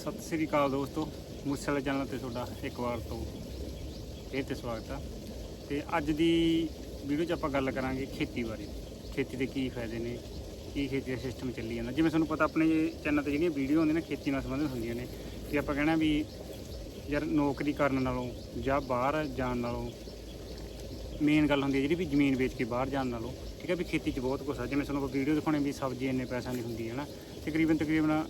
ਸਤਿ ਸ੍ਰੀ ਅਕਾਲ ਦੋਸਤੋ। ਮੂਸੇਵਾਲੇ ਚੈਨਲ ਤੇ ਤੁਹਾਡਾ ਇੱਕ ਵਾਰ ਤੋਂ ਇਹ ਤੇ ਸਵਾਗਤ ਆ। ਤੇ ਅੱਜ ਦੀ ਵੀਡੀਓ 'ਚ ਆਪਾਂ ਗੱਲ ਕਰਾਂਗੇ ਖੇਤੀ ਬਾਰੇ। ਖੇਤੀ ਦੇ ਕੀ ਫਾਇਦੇ ਨੇ, ਕੀ ਖੇਤੀ ਦਾ ਸਿਸਟਮ ਚੱਲੀ ਜਾਂਦਾ। ਜਿਵੇਂ ਤੁਹਾਨੂੰ ਪਤਾ ਆਪਣੇ ਚੈਨਲ ਤੇ ਜਿਹੜੀਆਂ ਵੀਡੀਓ ਹੁੰਦੀਆਂ ਨੇ ਖੇਤੀ ਨਾਲ ਸੰਬੰਧਿਤ ਹੁੰਦੀਆਂ ਨੇ ਕਿ ਆਪਾਂ ਕਹਿਣਾ ਵੀ ਯਾਰ ਨੌਕਰੀ ਕਰਨ ਨਾਲੋਂ ਜਾਂ ਬਾਹਰ ਜਾਣ ਨਾਲੋਂ ਮੇਨ ਗੱਲ ਹੁੰਦੀ ਹੈ ਜਿਹੜੀ ਵੀ ਜ਼ਮੀਨ ਵੇਚ ਕੇ ਬਾਹਰ ਜਾਣ ਨਾਲੋਂ, ਠੀਕ ਹੈ ਵੀ ਖੇਤੀ 'ਚ ਬਹੁਤ ਕੁਛ ਆ। ਜਿਵੇਂ ਤੁਹਾਨੂੰ ਆਪਾਂ ਵੀਡੀਓ ਦਿਖਾਉਣੇ ਵੀ ਸਬਜ਼ੀ ਇੰਨੇ ਪੈਸਿਆਂ ਦੀ ਹੁੰਦੀ ਹੈ ਨਾ। ਤਕਰੀਬਨ ਤਕਰੀਬਨ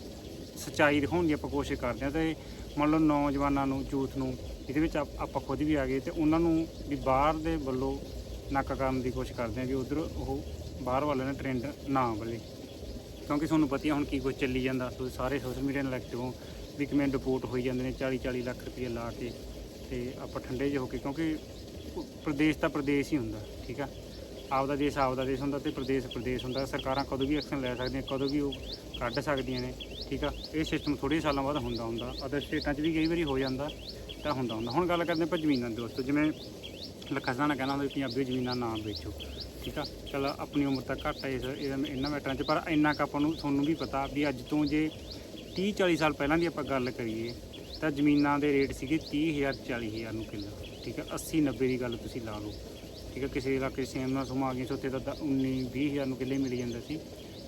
ਸੱਚਾਈ ਦਿਖਾਉਣ ਦੀ ਆਪਾਂ ਕੋਸ਼ਿਸ਼ ਕਰਦੇ ਹਾਂ ਤੇ ਮੰਨ ਲਓ ਨੌਜਵਾਨਾਂ ਨੂੰ, ਯੂਥ ਨੂੰ, ਇਹਦੇ ਵਿੱਚ ਆਪਾਂ ਖੁਦ ਵੀ ਆ ਗਏ ਤੇ ਉਹਨਾਂ ਨੂੰ ਵੀ ਬਾਹਰ ਦੇ ਵੱਲੋਂ ਨੱਕ ਕਰਨ ਦੀ ਕੋਸ਼ਿਸ਼ ਕਰਦੇ ਹਾਂ ਵੀ ਉਧਰ ਉਹ ਬਾਹਰ ਵਾਲਿਆਂ ਦਾ ਟ੍ਰੈਂਡ ਨਾ ਬਲੇ। ਕਿਉਂਕਿ ਤੁਹਾਨੂੰ ਪਤਾ ਹੁਣ ਕੀ ਕੁਝ ਚੱਲੀ ਜਾਂਦਾ, ਤੁਸੀਂ ਸਾਰੇ ਸੋਸ਼ਲ ਮੀਡੀਆ ਨਾਲ ਐਕਟਿਵ ਹੋ, ਵੀ ਕਿਵੇਂ ਡਿਪੋਰਟ ਹੋਈ ਜਾਂਦੇ ਨੇ 40 40 ਲੱਖ ਰੁਪਏ ਲਾ ਕੇ ਤੇ ਆਪਾਂ ਠੰਡੇ ਜਿਹੇ ਹੋ ਕੇ ਕਿਉਂਕਿ ਪ੍ਰਦੇਸ਼ ਤਾਂ ਪ੍ਰਦੇਸ਼ ਹੀ ਹੁੰਦਾ, ਠੀਕ ਆ? ਆਪਦਾ ਦੇਸ਼ ਆਪਦਾ ਦੇਸ਼ ਹੁੰਦਾ ਤੇ ਪ੍ਰਦੇਸ਼ ਪ੍ਰਦੇਸ਼ ਹੁੰਦਾ। ਸਰਕਾਰਾਂ ਕਦੋਂ ਵੀ ਐਕਸ਼ਨ ਲੈ ਸਕਦੀਆਂ, ਕਦੋਂ ਵੀ ਉਹ ਕੱਢ ਸਕਦੀਆਂ ਨੇ, ਠੀਕ ਆ? ਇਹ ਸਿਸਟਮ ਥੋੜੇ ਸਾਲਾਂ ਬਾਅਦ ਹੁੰਦਾ ਹੁੰਦਾ। ਅਦਰ ਸਟੇਟਾਂ 'ਚ ਵੀ ਕਈ ਵਾਰੀ ਹੋ ਜਾਂਦਾ, ਤਾਂ ਹੁੰਦਾ ਹੁੰਦਾ। ਹੁਣ ਗੱਲ ਕਰਦੇ ਆਪਾਂ ਜ਼ਮੀਨਾਂ ਦੀ ਦੋਸਤੋ, ਜਿਵੇਂ ਲਖਾਜ਼ਾਨਾ ਕਹਿੰਦਾ ਹੁੰਦਾ ਵੀ ਪੰਜਾਬੀ ਜ਼ਮੀਨਾਂ ਨਾ ਵੇਚੋ, ਠੀਕ ਆ? ਚਲ ਆਪਣੀ ਉਮਰ ਤਾਂ ਘੱਟ ਹੈ ਇਸ, ਇਹਦਾ- ਇਹਨਾਂ ਮੈਟਰਾਂ 'ਚ, ਪਰ ਇੰਨਾ ਕੁ ਆਪਾਂ ਨੂੰ ਤੁਹਾਨੂੰ ਵੀ ਪਤਾ ਵੀ ਅੱਜ ਤੋਂ ਜੇ 30 40 ਸਾਲ ਪਹਿਲਾਂ ਦੀ ਆਪਾਂ ਗੱਲ ਕਰੀਏ, ਤਾਂ ਜ਼ਮੀਨਾਂ ਦੇ ਰੇਟ ਸੀਗੇ 30000 40000 ਨੂੰ ਕਿੱਲਾ, ਠੀਕ ਆ? 80 90 ਦੀ ਗੱਲ ਤੁਸੀਂ ਲਾ ਲਓ। ਠੀਕ ਹੈ, ਕਿਸੇ ਇਲਾਕੇ 'ਚ ਸੇਮ ਨਾਲ ਸੁਮਾ ਗਈ ਉੱਥੇ ਤਾਂ 19 20000 ਨੂੰ ਕਿੱਲੇ ਮਿਲ ਜਾਂਦਾ ਸੀ।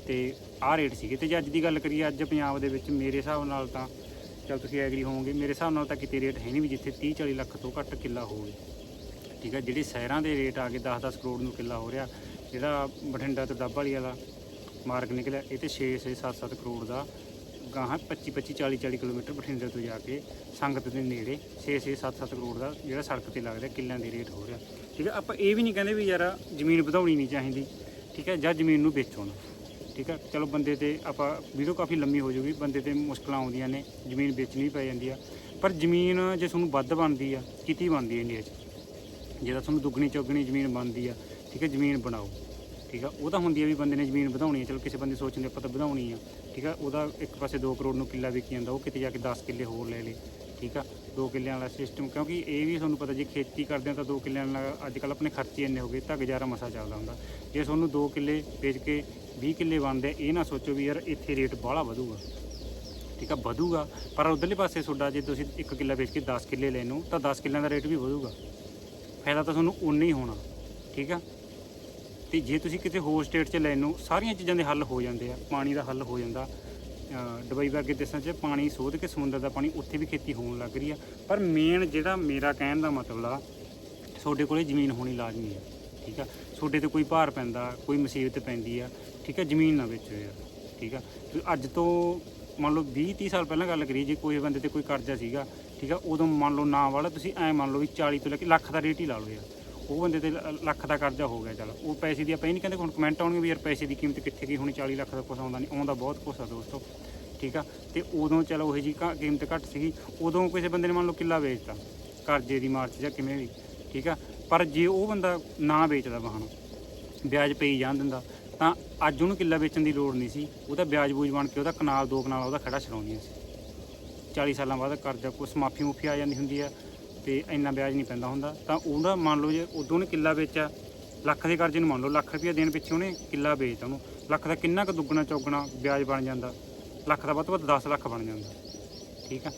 ਤੇ ਆਹ ਰੇਟ ਸੀਗੇ। ਤੇ ਜੇ ਅੱਜ ਦੀ ਗੱਲ ਕਰੀਏ, ਅੱਜ ਪੰਜਾਬ ਦੇ ਵਿੱਚ ਮੇਰੇ ਹਿਸਾਬ ਨਾਲ ਤਾਂ ਚਲ ਤੁਸੀਂ ਐਗਰੀ ਹੋਵੋਗੇ, ਮੇਰੇ ਹਿਸਾਬ ਨਾਲ ਤਾਂ ਕਿਤੇ ਰੇਟ ਹੈ ਨਹੀਂ ਵੀ ਜਿੱਥੇ 30 40 ਲੱਖ ਤੋਂ ਘੱਟ ਕਿੱਲਾ ਹੋਵੇ। ਠੀਕ ਹੈ, ਜਿਹੜੇ ਸ਼ਹਿਰਾਂ ਦੇ ਰੇਟ ਆ ਗਏ 10-10 ਕਰੋੜ ਨੂੰ ਕਿੱਲਾ ਹੋ ਰਿਹਾ, ਜਿਹੜਾ ਬਠਿੰਡਾ ਤੇ ਦੱਬ ਵਾਲੀ ਵਾਲਾ ਮਾਰਗ ਨਿਕਲਿਆ, ਇਹ ਤੇ 6-6 7-7 ਕਰੋੜ ਦਾ ਗਾਹਾਂ 25-25 40-40 ਕਿਲੋਮੀਟਰ ਬਠਿੰਡੇ ਤੋਂ ਜਾ ਕੇ ਸੰਗਤ ਦੇ ਨੇੜੇ 6-6 7-7 ਕਰੋੜ ਦਾ ਜਿਹੜਾ ਸੜਕ ਤੇ ਲੱਗਦਾ, ਕਿੱਲਿਆਂ ਦੇ ਰੇਟ ਹੋ ਰਿਹਾ। ਠੀਕ ਹੈ, ਆਪਾਂ ਇਹ ਵੀ ਨਹੀਂ ਕਹਿੰਦੇ ਵੀ ਯਾਰ ਜ਼ਮੀਨ ਵਧਾਉਣੀ ਨਹੀਂ ਚਾਹੀਦੀ, ਠੀਕ ਹੈ, ਜਾਂ ਜ਼ਮੀਨ ਨੂੰ ਵੇਚੋ ਨਾ। ਠੀਕ ਹੈ, ਚਲੋ ਬੰਦੇ ਤੇ ਆਪਾਂ, ਵੀਡੀਓ ਕਾਫੀ ਲੰਮੀ ਹੋ ਜੂਗੀ, ਬੰਦੇ ਤੇ ਮੁਸ਼ਕਲਾਂ ਆਉਂਦੀਆਂ ਨੇ, ਜ਼ਮੀਨ ਵੇਚਣੀ ਪੈ ਜਾਂਦੀ ਆ। ਪਰ ਜ਼ਮੀਨ ਜੇ ਤੁਹਾਨੂੰ ਵੱਧ ਬਣਦੀ ਆ, ਕਿਤੀ ਬਣਦੀ ਇੰਡੀਆ 'ਚ? ਜੇ ਤਾਂ ਤੁਹਾਨੂੰ ਦੁੱਗਣੀ ਚੌਗਣੀ ਜ਼ਮੀਨ ਬਣਦੀ ਆ, ਠੀਕ ਹੈ, ਜ਼ਮੀਨ ਬਣਾਓ। ਠੀਕ ਆ? ਉਹ ਤਾਂ ਹੁੰਦੀ ਆ ਵੀ ਬੰਦੇ ਨੇ ਜ਼ਮੀਨ ਵਧਾਉਣੀ ਹੈ ਚਲੋ ਕਿਸੇ ਬੰਦੇ ਸੋਚਦੇ ਆਪਾਂ ਤਾਂ ਵਧਾਉਣੀ ਆ, ਠੀਕ ਆ? ਉਹਦਾ ਇੱਕ ਪਾਸੇ 2 ਕਰੋੜ ਨੂੰ ਕਿੱਲਾ ਵਿਕੀ ਜਾਂਦਾ, ਉਹ ਕਿਤੇ ਜਾ ਕੇ 10 ਕਿੱਲੇ ਹੋਰ ਲੈ ਲੇ, ਠੀਕ ਆ? 2 ਕਿੱਲਿਆਂ ਵਾਲਾ ਸਿਸਟਮ ਕਿਉਂਕਿ ਇਹ ਵੀ ਤੁਹਾਨੂੰ ਪਤਾ ਜੇ ਖੇਤੀ ਕਰਦੇ ਆ ਤਾਂ 2 ਕਿੱਲਿਆਂ ਨਾਲ ਅੱਜ ਕੱਲ ਆਪਣੇ ਖਰਚੇ ਇੰਨੇ ਹੋ ਗਏ ਤਾਂ ਗੁਜ਼ਾਰਾ ਮਸਾ ਚੱਲਦਾ ਹੁੰਦਾ। ਜੇ ਤੁਹਾਨੂੰ 2 ਕਿੱਲੇ ਵੇਚ ਕੇ 20 ਕਿੱਲੇ ਬਣਦੇ, ਇਹ ਨਾ ਸੋਚੋ ਵੀ ਯਾਰ ਇੱਥੇ ਰੇਟ ਬਾਹਲਾ ਵਧੂਗਾ, ਠੀਕ ਆ? ਵਧੂਗਾ, ਪਰ ਉਧਰਲੇ ਪਾਸੇ ਤੁਹਾਡਾ ਜੇ ਤੁਸੀਂ 1 ਕਿੱਲਾ ਵੇਚ ਕੇ 10 ਕਿੱਲੇ ਲੈਣੋ ਤਾਂ 10 ਕਿੱਲਿਆਂ ਦਾ ਰੇਟ ਵੀ ਵਧੂਗਾ। ਫਾਇਦਾ ਤਾਂ ਤੁਹਾਨੂੰ ਉਨਾ ਹੀ ਹੋਣਾ, ਠੀਕ ਆ? ਤੇ ਜੇ ਤੁਸੀਂ ਕਿਤੇ ਹੋਰ ਸਟੇਟ 'ਚ ਲੈਣੋ ਸਾਰੀਆਂ ਚੀਜ਼ਾਂ ਦੇ ਹੱਲ ਹੋ ਜਾਂਦੇ ਆ, ਪਾਣੀ ਦਾ ਹੱਲ ਹੋ ਜਾਂਦਾ। ਅਹ ਦੁਬਈ ਵਰਗੇ ਦੇਸ਼ਾਂ 'ਚ ਪਾਣੀ ਸੋਧ ਕੇ ਸਮੁੰਦਰ ਦਾ ਪਾਣੀ ਉੱਥੇ ਵੀ ਖੇਤੀ ਹੋਣ ਲੱਗ ਰਹੀ ਆ। ਪਰ ਮੇਨ ਜਿਹੜਾ ਮੇਰਾ ਕਹਿਣ ਦਾ ਮਤਲਬ ਆ, ਤੁਹਾਡੇ ਕੋਲੇ ਜ਼ਮੀਨ ਹੋਣੀ ਲਾਜ਼ਮੀ ਆ, ਠੀਕ ਆ? ਤੁਹਾਡੇ ਤੇ ਕੋਈ ਭਾਰ ਪੈਂਦਾ, ਕੋਈ ਮੁਸੀਬਤ ਪੈਂਦੀ ਆ, ਠੀਕ ਆ? ਜ਼ਮੀਨ ਨਾ ਵੇਚੋ ਯਾਰ, ਠੀਕ ਆ? ਅੱਜ ਤੋਂ ਮੰਨ ਲਓ 20 30 ਸਾਲ ਪਹਿਲਾਂ ਗੱਲ ਕਰੀ ਜੇ ਕੋਈ ਬੰਦੇ ਤੇ ਕੋਈ ਕਰਜ਼ਾ ਸੀਗਾ, ਠੀਕ ਆ? ਉਦੋਂ ਮੰਨ ਲਓ ਨਾ ਵਾਲਾ, ਤੁਸੀਂ ਐ ਮੰਨ ਲਓ ਵੀ 40 ਤੋਂ ਲੈ ਕੇ ਲੱਖ ਦਾ ਰੇਟ ਹੀ ਲਾ ਲਓ ਯਾਰ। ਉਹ ਬੰਦੇ ਤੇ ਲ- ਲੱਖ ਦਾ ਕਰਜ਼ਾ ਹੋ ਗਿਆ ਚੱਲ। ਉਹ ਪੈਸੇ ਦੀ ਆਪਾਂ ਇਹ ਨਹੀਂ ਕਹਿੰਦੇ, ਹੁਣ ਕਮੈਂਟ ਆਉਣਗੇ ਵੀ ਯਾਰ ਪੈਸੇ ਦੀ ਕੀਮਤ ਕਿੱਥੇ ਗਈ, ਹੁਣ 40 ਲੱਖ ਦਾ ਕੁਛ ਆਉਂਦਾ ਨਹੀਂ ਆਉਂਦਾ ਬਹੁਤ ਕੁਛ ਆ ਦੋਸਤੋ, ਠੀਕ ਆ? ਤੇ ਉਦੋਂ ਚਲੋ ਉਹ ਜੀ ਕੀਮਤ ਘੱਟ ਸੀਗੀ। ਉਦੋਂ ਕਿਸੇ ਬੰਦੇ ਨੇ ਮੰਨ ਲਓ ਕਿੱਲਾ ਵੇਚਤਾ, ਕਰਜ਼ੇ ਦੀ ਮਾਰ 'ਚ ਜਾਂ ਕਿਵੇਂ ਵੀ, ਠੀਕ ਆ? ਪਰ ਜੇ ਉਹ ਬੰਦਾ ਨਾ ਵੇਚਦਾ ਵਾਹਨ ਵਿਆਜ ਪਈ ਜਾਣ ਦਿੰਦਾ, ਤਾਂ ਅੱਜ ਉਹਨੂੰ ਕਿੱਲਾ ਵੇਚਣ ਦੀ ਲੋੜ ਨਹੀਂ ਸੀ। ਉਹਦਾ ਵਿਆਜ ਬੂਜ ਬਣ ਕੇ ਉਹਦਾ ਕਨਾਲ, ਦੋ ਕਨਾਲ ਉਹਦਾ ਖੜਾ ਛਡਾਉਂਦੀਆਂ ਸੀ। 40 ਸਾਲਾਂ ਬਾਅਦ ਕਰਜ਼ਾ ਕੁਛ ਮਾਫੀ ਮੁਫੀ ਆ ਜਾਂਦੀ ਹੁੰਦੀ ਆ। ਤੇ ਇੰਨਾ ਵਿਆਜ ਨਹੀਂ ਪੈਂਦਾ ਹੁੰਦਾ। ਤਾਂ ਉਹਦਾ ਮੰਨ ਲਓ ਜੇ ਉਦੋਂ ਨੇ ਕਿੱਲਾ ਵੇਚਿਆ, ਲੱਖ ਦੇ ਕਰਜ਼ੇ ਨੂੰ ਮੰਨ ਲਓ, ਲੱਖ ਰੁਪਇਆ ਦੇਣ ਪਿੱਛੇ ਉਹਨੇ ਕਿੱਲਾ ਵੇਚਤਾ ਉਹਨੂੰ। ਲੱਖ ਦਾ ਕਿੰਨਾ ਕੁ ਦੁੱਗਣਾ ਚੌਗਣਾ ਵਿਆਜ ਬਣ ਜਾਂਦਾ। ਲੱਖ ਦਾ ਵੱਧ ਤੋਂ ਵੱਧ 10 ਲੱਖ ਬਣ ਜਾਂਦਾ। ਠੀਕ ਆ?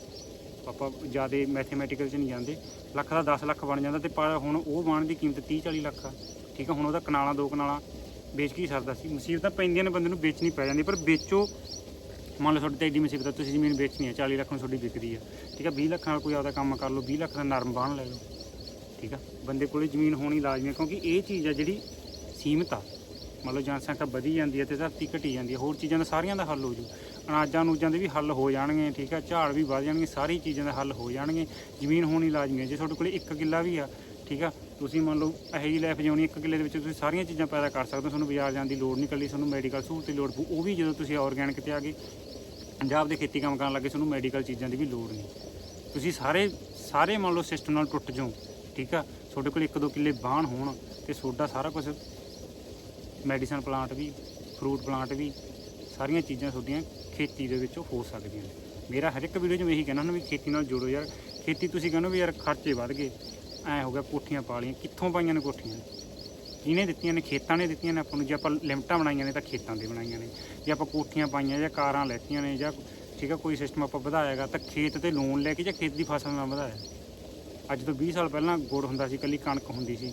ਆਪਾਂ ਜ਼ਿਆਦਾ ਮੈਥਮੈਟੀਕਲ ਚ ਨਹੀਂ ਜਾਂਦੇ। ਲੱਖ ਦਾ 10 ਲੱਖ ਬਣ ਜਾਂਦਾ ਤੇ ਪਰ ਹੁਣ ਉਹ ਬਾਣ ਦੀ ਕੀਮਤ 30 40 ਲੱਖ ਆ। ਠੀਕ ਆ? ਹੁਣ ਉਹਦਾ ਕਨਾਲਾਂ ਦੋ ਕਨਾਲਾਂ ਵੇਚ ਕੇ ਹੀ ਸਰਦਾ ਸੀ? ਮੁਸੀਬਤਾਂ ਪੈਂਦੀਆਂ ਨੇ, ਬੰਦੇ ਨੂੰ ਵੇਚਣੀ ਪੈ ਜਾਂਦੀ ਪਰ ਵੇਚੋ ਮੰਨ ਲਓ ਤੁਹਾਡੀ ਤਾਂ ਐਡੀ ਮੁਸੀਬਤ ਆ, ਤੁਸੀਂ ਜ਼ਮੀਨ ਵੇਚਣੀ ਹੈ 40 ਲੱਖ ਨੂੰ ਤੁਹਾਡੀ ਵਿਕਦੀ ਆ, ਠੀਕ ਆ? 20 ਲੱਖ ਨਾਲ ਕੋਈ ਆਪਦਾ ਕੰਮ ਕਰ ਲਓ 20 ਲੱਖ ਦਾ ਨਰਮ ਬਾਣ ਲੈ ਲਓ, ਠੀਕ ਆ? ਬੰਦੇ ਕੋਲੇ ਜ਼ਮੀਨ ਹੋਣੀ ਲਾਜ਼ਮੀ ਹੈ ਕਿਉਂਕਿ ਇਹ ਚੀਜ਼ ਆ ਜਿਹੜੀ ਸੀਮਤ ਆ। ਮੰਨ ਲਓ ਜਨਸੰਖਿਆ ਵਧੀ ਜਾਂਦੀ ਹੈ ਤੇ ਧਰਤੀ ਘਟੀ ਜਾਂਦੀ ਹੈ ਹੋਰ ਚੀਜ਼ਾਂ ਦਾ ਸਾਰੀਆਂ ਦਾ ਹੱਲ ਹੋ ਜੂ। ਅਨਾਜਾਂ ਅਨੂਜਾਂ ਦੇ ਵੀ ਹੱਲ ਹੋ ਜਾਣਗੇ, ਠੀਕ ਆ? ਝਾੜ ਵੀ ਵੱਧ ਜਾਣਗੇ, ਸਾਰੀ ਚੀਜ਼ਾਂ ਦਾ ਹੱਲ ਹੋ ਜਾਣਗੇ। ਜ਼ਮੀਨ ਹੋਣੀ ਲਾਜ਼ਮੀ ਹੈ ਜੇ ਤੁਹਾਡੇ ਕੋਲੇ ਇੱਕ ਕਿੱਲਾ ਵੀ ਆ, ਠੀਕ ਆ? ਤੁਸੀਂ ਮੰਨ ਲਓ ਇਹੋ ਜਿਹੀ ਲਾਈਫ ਜਿਉਣੀ ਇੱਕ ਕਿੱਲੇ ਦੇ ਵਿੱਚ ਤੁਸੀਂ ਸਾਰੀਆਂ ਚੀਜ਼ਾਂ ਪੈਦਾ ਕਰ ਸਕਦੇ ਹੋ, ਤੁਹਾਨੂੰ ਬਾਜ਼ਾਰ ਜਾਣ ਦੀ ਲੋੜ ਨਹੀਂ, ਇਕੱਲੀ ਤੁਹਾਨੂੰ ਮੈਡੀਕਲ ਸਹੂਲਤ ਦੀ ਲੋੜ ਪਊ, ਉਹ ਵੀ ਜਦੋਂ ਤੁਸੀਂ ਆਰਗੈਨਿਕ ਤੇ ਆ ਗਏ ਪੰਜਾਬ ਦੇ ਖੇਤੀ ਕੰਮ ਕਰਨ ਲੱਗੇ ਤੁਹਾਨੂੰ ਮੈਡੀਕਲ ਚੀਜ਼ਾਂ ਦੀ ਵੀ ਲੋੜ ਨਹੀਂ। ਤੁਸੀਂ ਸਾਰੇ ਸਾਰੇ ਮੰਨ ਲਓ ਸਿਸਟਮ ਨਾਲ ਟੁੱਟ ਜਾਓ, ਠੀਕ ਆ? ਤੁਹਾਡੇ ਕੋਲ ਇੱਕ ਦੋ ਕਿੱਲੇ ਬਾਣ ਹੋਣ ਤੇ ਤੁਹਾਡਾ ਸਾਰਾ ਕੁਝ ਮੈਡੀਸਨ ਪਲਾਂਟ ਵੀ ਫਰੂਟ ਪਲਾਂਟ ਵੀ, ਸਾਰੀਆਂ ਚੀਜ਼ਾਂ ਤੁਹਾਡੀਆਂ ਖੇਤੀ ਦੇ ਵਿੱਚੋਂ ਹੋ ਸਕਦੀਆਂ ਨੇ। ਮੇਰਾ ਹਰ ਇੱਕ ਵੀਡੀਓ 'ਚ ਮੈਂ ਇਹੀ ਕਹਿਣਾ ਨਾ ਵੀ ਖੇਤੀ ਨਾਲ ਜੁੜੋ ਯਾਰ। ਖੇਤੀ ਤੁਸੀਂ ਕਹਿੰਦੇ ਵੀ ਯਾਰ ਖਰਚੇ ਵੱਧ ਗਏ, ਐ ਹੋ ਗਿਆ ਕੋਠੀਆਂ ਪਾ ਲਈਆਂ ਕਿੱਥੋਂ ਪਾਈਆਂ ਨੇ ਕੋਠੀਆਂ? ਕਿਹਨੇ ਦਿੱਤੀਆਂ ਨੇ, ਖੇਤਾਂ ਨੇ ਦਿੱਤੀਆਂ ਨੇ ਆਪਾਂ ਨੂੰ? ਜੇ ਆਪਾਂ ਲਿਮਟਾਂ ਬਣਾਈਆਂ ਨੇ ਤਾਂ ਖੇਤਾਂ ਦੇ ਬਣਾਈਆਂ ਨੇ। ਜੇ ਆਪਾਂ ਕੋਠੀਆਂ ਪਾਈਆਂ ਜਾਂ ਕਾਰਾਂ ਲੈਤੀਆਂ ਨੇ ਜਾਂ ਠੀਕ ਆ, ਕੋਈ ਸਿਸਟਮ ਆਪਾਂ ਵਧਾਇਆਗਾ, ਤਾਂ ਖੇਤ ਤੇ ਲੋਨ ਲੈ ਕੇ ਜਾਂ ਖੇਤ ਦੀ ਫਸਲ ਨਾਲ ਵਧਾਇਆ। ਅੱਜ ਤੋਂ 20 ਸਾਲ ਪਹਿਲਾਂ ਗੁੜ ਹੁੰਦਾ ਸੀ, ਕੱਲੀ ਕਣਕ ਹੁੰਦੀ ਸੀ।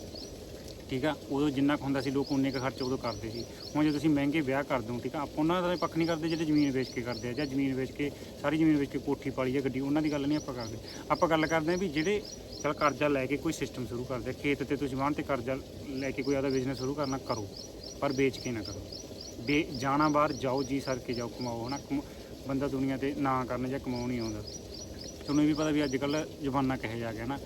ਠੀਕ ਆ? ਉਦੋਂ ਜਿੰਨਾ ਕੁ ਹੁੰਦਾ ਸੀ, ਲੋਕ ਉਨੇ ਕੁ ਖਰਚ ਉਦੋਂ ਕਰਦੇ ਸੀ। ਹੁਣ ਜੇ ਤੁਸੀਂ ਮਹਿੰਗੇ ਵਿਆਹ ਕਰ ਦੋ ਠੀਕ ਆ? ਆਪਾਂ ਉਹਨਾਂ ਦਾ ਪੱਖ ਨਹੀਂ ਕਰਦੇ ਜਿਹੜੇ ਜ਼ਮੀਨ ਵੇਚ ਕੇ ਕਰਦੇ ਆ, ਜਾਂ ਜ਼ਮੀਨ ਵੇਚ ਕੇ, ਸਾਰੀ ਜ਼ਮੀਨ ਵੇਚ ਕੇ ਕੋਠੀ ਪਾਲੀ ਆ ਗੱਡੀ, ਉਹਨਾਂ ਦੀ ਗੱਲ ਨਹੀਂ ਆਪਾਂ ਕਰਦੇ। ਆਪਾਂ ਗੱਲ ਕਰਦੇ ਆ ਵੀ ਜਿਹੜੇ, ਚਲ ਕਰਜ਼ਾ ਲੈ ਕੇ ਕੋਈ ਸਿਸਟਮ ਸ਼ੁਰੂ ਕਰਦੇ ਖੇਤ ਤੇ ਤੁਸੀਂ ਵਾਹਨ ਤੇ ਕਰਜ਼ਾ ਲੈ ਕੇ ਕੋਈ ਆਦਾ ਬਿਜ਼ਨਸ ਸ਼ੁਰੂ ਕਰਨਾ, ਕਰੋ। ਪਰ ਵੇਚ ਕੇ ਨਾ ਕਰੋ। ਬੇ, ਜਾਣਾ ਬਾਹਰ, ਜਾਓ, ਜੀ ਸਰ ਕੇ ਜਾਓ, ਕਮਾਓ, ਹਨਾ? ਕਮ- ਬੰਦਾ ਦੁਨੀਆ ਤੇ ਨਾ ਕਰਨ ਜਾਂ ਕਮਾਉਣ ਨਹੀਂ ਆਉਂਦਾ। ਤੁਹਾਨੂੰ ਇਹ ਵੀ ਪਤਾ ਵੀ ਅੱਜ ਕੱਲ ਜ਼ਮਾਨਾ ਕਿਹੋ ਜਿਹਾ ਆ ਗਿਆ ਨਾ